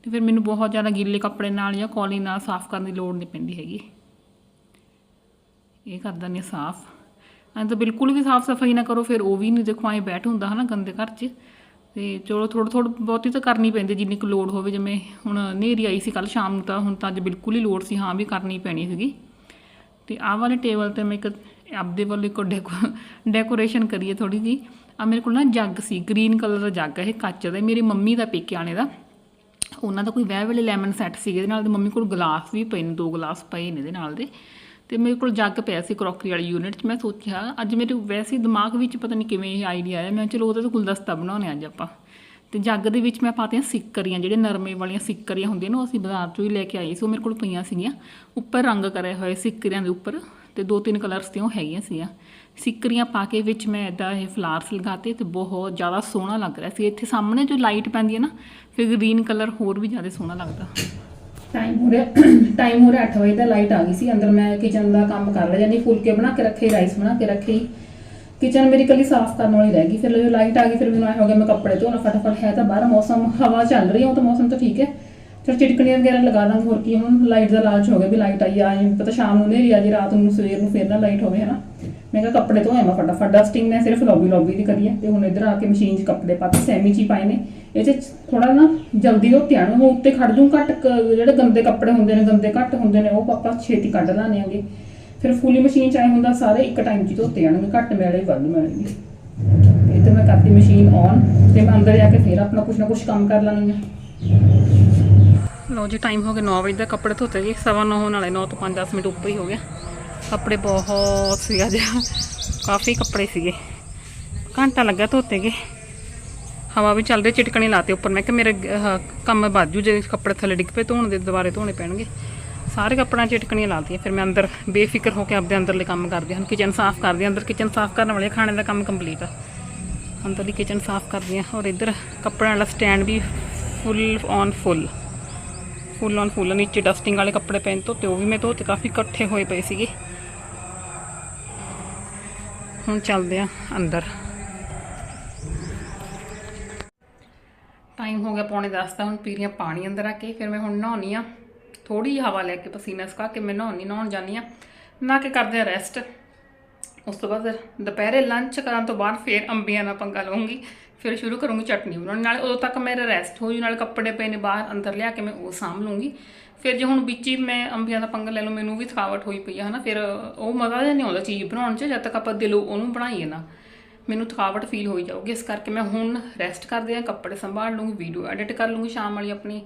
ਤੇ ਫਿਰ ਮੈਨੂੰ ਬਹੁਤ ਜ਼ਿਆਦਾ ਗਿੱਲੇ ਕੱਪੜੇ ਨਾਲ ਜਾਂ ਕੌਲੀ ਨਾਲ ਸਾਫ਼ ਕਰਨ ਦੀ ਲੋੜ ਨਹੀਂ ਪੈਂਦੀ ਹੈਗੀ। ਇਹ ਕਰ ਦਿੰਦੀ ਸਾਫ਼। ਐਂ ਤਾਂ ਬਿਲਕੁਲ ਵੀ ਸਾਫ਼ ਸਫ਼ਾਈ ਨਾ ਕਰੋ, ਫਿਰ ਉਹ ਵੀ ਨਹੀਂ ਦੇਖੋ, ਐਂ ਬੈਠ ਹੁੰਦਾ ਹਨਾ ਗੰਦੇ ਘਰ 'ਚ। ਤੇ ਚਲੋ ਥੋੜ੍ਹਾ ਥੋੜ੍ਹਾ ਬਹੁਤੀ ਤਾਂ ਕਰਨੀ ਪੈਂਦੀ ਜਿੰਨੀ ਕੁ ਲੋੜ ਹੋਵੇ। ਜਿਵੇਂ ਹੁਣ ਹਨੇਰੀ ਆਈ ਸੀ ਕੱਲ ਸ਼ਾਮ ਨੂੰ ਤਾਂ ਹੁਣ ਤਾਂ ਅੱਜ ਬਿਲਕੁਲ ਹੀ ਲੋੜ ਸੀ, ਹਾਂ ਵੀ ਕਰਨੀ ਪੈਣੀ ਸੀਗੀ। ਤੇ ਆਹ ਵਾਲੇ ਟੇਬਲ ਤੇ ਮੈਂ ਇੱਕ, ਆਪਦੇ ਵੱਲੋਂ ਇੱਕ ਡੈਕੋ, ਡੈਕੋਰੇਸ਼ਨ ਕਰੀਏ ਥੋੜੀ ਜੀ ਆ ਮੇਰੇ ਕੋਲ ਨਾ ਜੱਗ ਸੀ, ਗ੍ਰੀਨ ਕਲਰ ਦਾ ਜੱਗ ਹੈ, ਇਹ ਕੱਚ ਦਾ। ਮੇਰੀ ਮੰਮੀ ਦਾ ਪੇਕੇ ਆਣੇ ਦਾ। ਉਹਨਾਂ ਦਾ ਕੋਈ ਵਹਿ ਵੇਲੇ ਲੈਮਨ ਸੈੱਟ ਸੀਗੇ ਇਹਦੇ ਨਾਲ ਤੇ ਮੰਮੀ ਕੋਲ ਗਲਾਸ ਵੀ ਪਏ ਨੇ, ਦੋ ਗਲਾਸ ਪਏ ਨੇ ਇਹਦੇ ਨਾਲ ਦੇ। ਤੇ ਮੇਰੇ ਕੋਲ ਜੱਗ ਪਿਆ ਸੀ ਕਰੋਕਰੀ ਵਾਲੀ ਯੂਨਿਟ 'ਚ। ਮੈਂ ਸੋਚਿਆ, ਅੱਜ ਮੇਰੇ ਵੈਸੇ ਦਿਮਾਗ ਵਿੱਚ ਪਤਾ ਨਹੀਂ ਕਿਵੇਂ ਇਹ ਆਈਡੀਆ ਆਇਆ। ਮੈਂ ਚਲੋ ਉਹਦਾ ਤਾਂ ਗੁਲਦਸਤਾ ਬਣਾਉਣੇ ਅੱਜ ਆਪਾਂ। ਤੇ ਜੱਗ ਦੇ ਵਿੱਚ ਮੈਂ ਪਾਤੀਆਂ ਸਿੱਕਰੀਆਂ, ਜਿਹੜੇ ਨਰਮੇ ਵਾਲੀਆਂ ਸਿੱਕਰੀਆਂ ਹੁੰਦੀਆਂ ਨੇ, ਉਹ ਅਸੀਂ ਬਾਜ਼ਾਰ ਚੋਂ ਹੀ ਲੈ ਕੇ ਆਏ ਸੀ। ਉਹ ਮੇਰੇ ਕੋਲ ਪਈਆਂ ਸੀਗੀਆਂ। ਉੱਪਰ ਰੰਗ ਕਰਿਆ ਹੋਏ ਸਿੱਕਰੀਆਂ ਦੇ ਉੱਪਰ ਤੇ ਦੋ ਤਿੰਨ ਕਲਰਸ ਤੇ ਉਹ ਹੈਗੀਆਂ ਸੀਗੀਆਂ। ਸਿੱਕਰੀਆਂ ਪਾ ਕੇ ਵਿੱਚ ਮੈਂ ਇਦਾਂ ਇਹ ਫਲਾਰਸ ਲਗਾਤੇ ਤੇ ਬਹੁਤ ਜ਼ਿਆਦਾ ਸੋਹਣਾ ਲੱਗ ਰਿਹਾ ਸੀ। ਇੱਥੇ ਸਾਹਮਣੇ ਜੋ ਲਾਈਟ ਪੈਂਦੀ ਹੈ ਨਾ, ਫਿਰ ਗ੍ਰੀਨ ਕਲਰ ਹੋਰ ਵੀ ਜ਼ਿਆਦਾ ਸੋਹਣਾ ਲੱਗਦਾ। ਟਾਈਮ ਹੋ ਰਿਹਾ ਟਾਈਮ ਹੋ ਰਿਹਾ 8 ਵਜੇ ਦਾ ਲਾਈਟ ਆ ਗਈ ਸੀ, ਅੰਦਰ ਮੈਂ ਕਿਚਨ ਦਾ ਕੰਮ ਕਰ ਰਿਹਾ ਯਾਨੀ ਫੁਲਕੇ ਬਣਾ ਕੇ ਰੱਖੇ ਰਾਈਸ ਬਣਾ ਕੇ ਰੱਖੇ। ਕਿਚਨ ਮੇਰੀ ਕੱਲੀ ਸਾਫ਼ ਕਰਨ ਵਾਲੀ ਰਹਿ ਗਈ, ਫਿਰ ਜਦੋਂ ਲਾਈਟ ਆ ਗਈ, ਫਿਰ ਮੈਨੂੰ ਐ ਹੋ ਗਿਆ, ਮੈਂ ਕੱਪੜੇ ਧੋਣਾ ਫਟਾਫਟ, ਹੈ ਤਾਂ ਬਾਹਰ, ਮੌਸਮ, ਹਵਾ ਚੱਲ ਰਹੀ ਹੈ ਤਾਂ ਮੌਸਮ ਤਾਂ ਠੀਕ ਹੈ। ਫਿਰ ਚਿਟਕਣੀਆਂ ਵਗੈਰਾ ਲਗਾ ਦਾਂਗੇ, ਹੋਰ ਕੀ, ਹੁਣ ਲਾਈਟ ਦਾ ਲਾਲਚ ਹੋ ਗਿਆ ਵੀ ਲਾਈਟ ਆਈ ਆ ਪਤਾ ਸ਼ਾਮ ਨੂੰ ਨਹੀਂ ਆ ਜੀ ਰਾਤ ਨੂੰ ਸਵੇਰ ਨੂੰ ਫਿਰ ਨਾ ਲਾਈਟ ਹੋਵੇ, ਹਨਾ। ਮੈਂ ਕਿਹਾ ਕੱਪੜੇ ਧੋਏ ਮੈਂ ਫਟਾਫਟ ਡਸਟਿੰਗ ਮੈਂ ਸਿਰਫ ਲੌਬੀ ਲੌਬੀ ਦੀ ਕਰੀ ਹੈ ਤੇ ਹੁਣ ਇੱਧਰ ਆ ਕੇ ਮਸ਼ੀਨ 'ਚ ਕੱਪੜੇ ਪਾ ਸੈਮੀ 'ਚ ਹੀ ਪਾਏ ਨੇ। ਇਹ 'ਚ ਥੋੜਾ ਨਾ ਜਲਦੀ ਧੋਤੇ ਆਣ ਉਹ ਉੱਤੇ ਖੜ ਜੂ ਘੱਟ ਜਿਹੜੇ ਗੰਦੇ ਕੱਪੜੇ ਹੁੰਦੇ ਨੇ, ਗੰਦੇ ਘੱਟ ਹੁੰਦੇ ਨੇ, ਉਹ ਪਾਪਾ ਛੇਤੀ ਕੱਢ ਲਾਣੇ ਆਂਗੇ। ਫਿਰ ਫੁੱਲੀ ਮਸ਼ੀਨ 'ਚ ਆਏ ਹੁੰਦਾ, ਸਾਰੇ ਇੱਕ ਟਾਈਮ 'ਚ ਧੋਤੇ ਜਾਣਗੇ, ਘੱਟ ਮੈਲੇ ਵੱਧ ਮੈਲੇ ਤੇ ਇੱਧਰ ਮੈਂ ਕਰਤੀ ਮਸ਼ੀਨ ਔਨ ਤੇ ਮੈਂ ਅੰਦਰ ਜਾ ਕੇ ਫਿਰ ਆਪਣਾ ਕੁਛ ਨਾ ਕੁਛ ਕੰਮ ਕਰ ਲੈਣੀ ਲੋ ਜੀ ਟਾਈਮ ਹੋ ਗਿਆ 9 ਵਜੇ ਦਾ, ਕੱਪੜੇ ਧੋਤੇ ਜੀ ਸਵਾ ਨੌ ਹੋਣ ਵਾਲੇ 9 ਤੋਂ 5-10 ਮਿੰਟ ਉੱਪਰ ਹੀ ਹੋ ਗਿਆ। ਕੱਪੜੇ ਬਹੁਤ ਸੀ ਅੱਜ। ਕਾਫੀ ਕੱਪੜੇ ਸੀਗੇ। ਘੰਟਾ ਲੱਗਾ ਧੋਤੇ ਗਏ ਹਵਾ ਵੀ ਚੱਲ ਰਹੀ, ਚਿਟਕਣੀ ਲਾਤੇ ਉੱਪਰ। ਮੈਂ ਕਿ ਮੇਰੇ ਕੰਮ ਬਾਜੂ ਜੇ ਕੱਪੜੇ ਥੱਲੇ ਡਿੱਗ ਪਏ, ਧੋਣ ਦੇ ਦੁਬਾਰੇ ਧੋਣੇ ਪੈਣਗੇ। ਸਾਰੇ ਕੱਪੜਿਆਂ ਚਿਟਕਣੀਆਂ ਲਾਤੀਆਂ। ਫਿਰ ਮੈਂ ਅੰਦਰ ਬੇਫਿਕਰ ਹੋ ਕੇ ਆਪਦੇ ਅੰਦਰਲੇ ਕੰਮ ਕਰਦੀ ਹਾਂ। ਕਿਚਨ ਸਾਫ਼ ਕਰਦੀ ਹਾਂ। ਅੰਦਰ ਕਿਚਨ ਸਾਫ਼ ਕਰਨ ਵਾਲੇ ਖਾਣੇ ਦਾ ਕੰਮ ਕੰਪਲੀਟ ਆ। ਅੰਦਰਲੀ ਕਿਚਨ ਸਾਫ਼ ਕਰਦੀ ਹਾਂ। ਔਰ ਇੱਧਰ ਕੱਪੜਿਆਂ ਵਾਲਾ stand we full on full full on full ਨੀਚੇ ਡਸਟਿੰਗ ਵਾਲੇ ਕੱਪੜੇ ਪੈਣ ਤੋਂ ਤੇ ਉਹ ਵੀ ਮੈਂ ਧੋਤੇ। ਕਾਫੀ ਇਕੱਠੇ ਹੋਏ ਪਏ ਸੀਗੇ। ਹੁਣ ਚੱਲਦੇ ਆ ਅੰਦਰ। ਟਾਈਮ ਹੋ ਗਿਆ ਪੌਣੇ 10 ਦਾ, ਹੁਣ ਪੀ ਰਹੀ ਪਾਣੀ ਅੰਦਰ ਆ ਕੇ, ਫਿਰ ਮੈਂ ਹੁਣ ਨਹਾਉਣੀ ਆ। ਥੋੜੀ ਜਿਹੀ ਹਵਾ ਲੈ ਕੇ ਪਸੀਨਾ ਸੁਕਾ ਕੇ ਮੈਂ ਨਹਾਉਣੀ, ਨਹਾਉਣ ਜਾਂਦੀ ਆ ਨਾ ਕੇ ਕਰਦੇ ਆ ਰੈਸਟ ਉਸ ਤੋਂ ਬਾਅਦ ਦੁਪਹਿਰੇ ਲੰਚ ਕਰਨ ਤੋਂ ਬਾਅਦ ਫਿਰ ਅੰਬੀਆਂ ਦਾ ਪੰਗਾ ਲਵਾਂਗੀ। ਫਿਰ ਸ਼ੁਰੂ ਕਰੂੰਗੀ ਚਟਨੀ ਬਣਾਉਣ, ਨਾਲ ਉਦੋਂ ਤੱਕ ਮੇਰਾ ਰੈਸਟ ਹੋ ਜੂ, ਨਾਲ ਕੱਪੜੇ ਪਏ ਨੇ ਬਾਹਰ, ਅੰਦਰ ਲਿਆ ਕੇ ਮੈਂ ਉਹ ਸਾਂਭ ਲੂੰਗੀ ਫਿਰ ਜੇ ਹੁਣ ਵਿੱਚ ਹੀ ਮੈਂ ਅੰਬੀਆਂ ਦਾ ਪੰਗਾ ਲੈ ਲਵਾਂ ਮੈਨੂੰ ਵੀ ਥਕਾਵਟ ਹੋਈ ਪਈ ਆ, ਹਨਾ? ਫਿਰ ਉਹ ਮਜ਼ਾ ਜਿਹਾ ਨਹੀਂ ਆਉਂਦਾ ਚੀਜ਼ ਬਣਾਉਣ 'ਚ, ਜਦ ਤੱਕ ਆਪਾਂ ਦਿਲੋਂ ਉਹਨੂੰ ਬਣਾਈਏ ਨਾ। ਮੈਨੂੰ ਥਕਾਵਟ ਫੀਲ ਹੋਈ ਜਾਊਗੀ, ਇਸ ਕਰਕੇ ਮੈਂ ਹੁਣ ਰੈਸਟ ਕਰਦੇ ਆ, ਕੱਪੜੇ ਸੰਭਾਲ ਲੂੰਗੀ ਵੀਡੀਓ ਐਡਿਟ ਕਰ ਲੂੰਗੀ ਸ਼ਾਮ ਵਾਲੀ ਆਪਣੀ।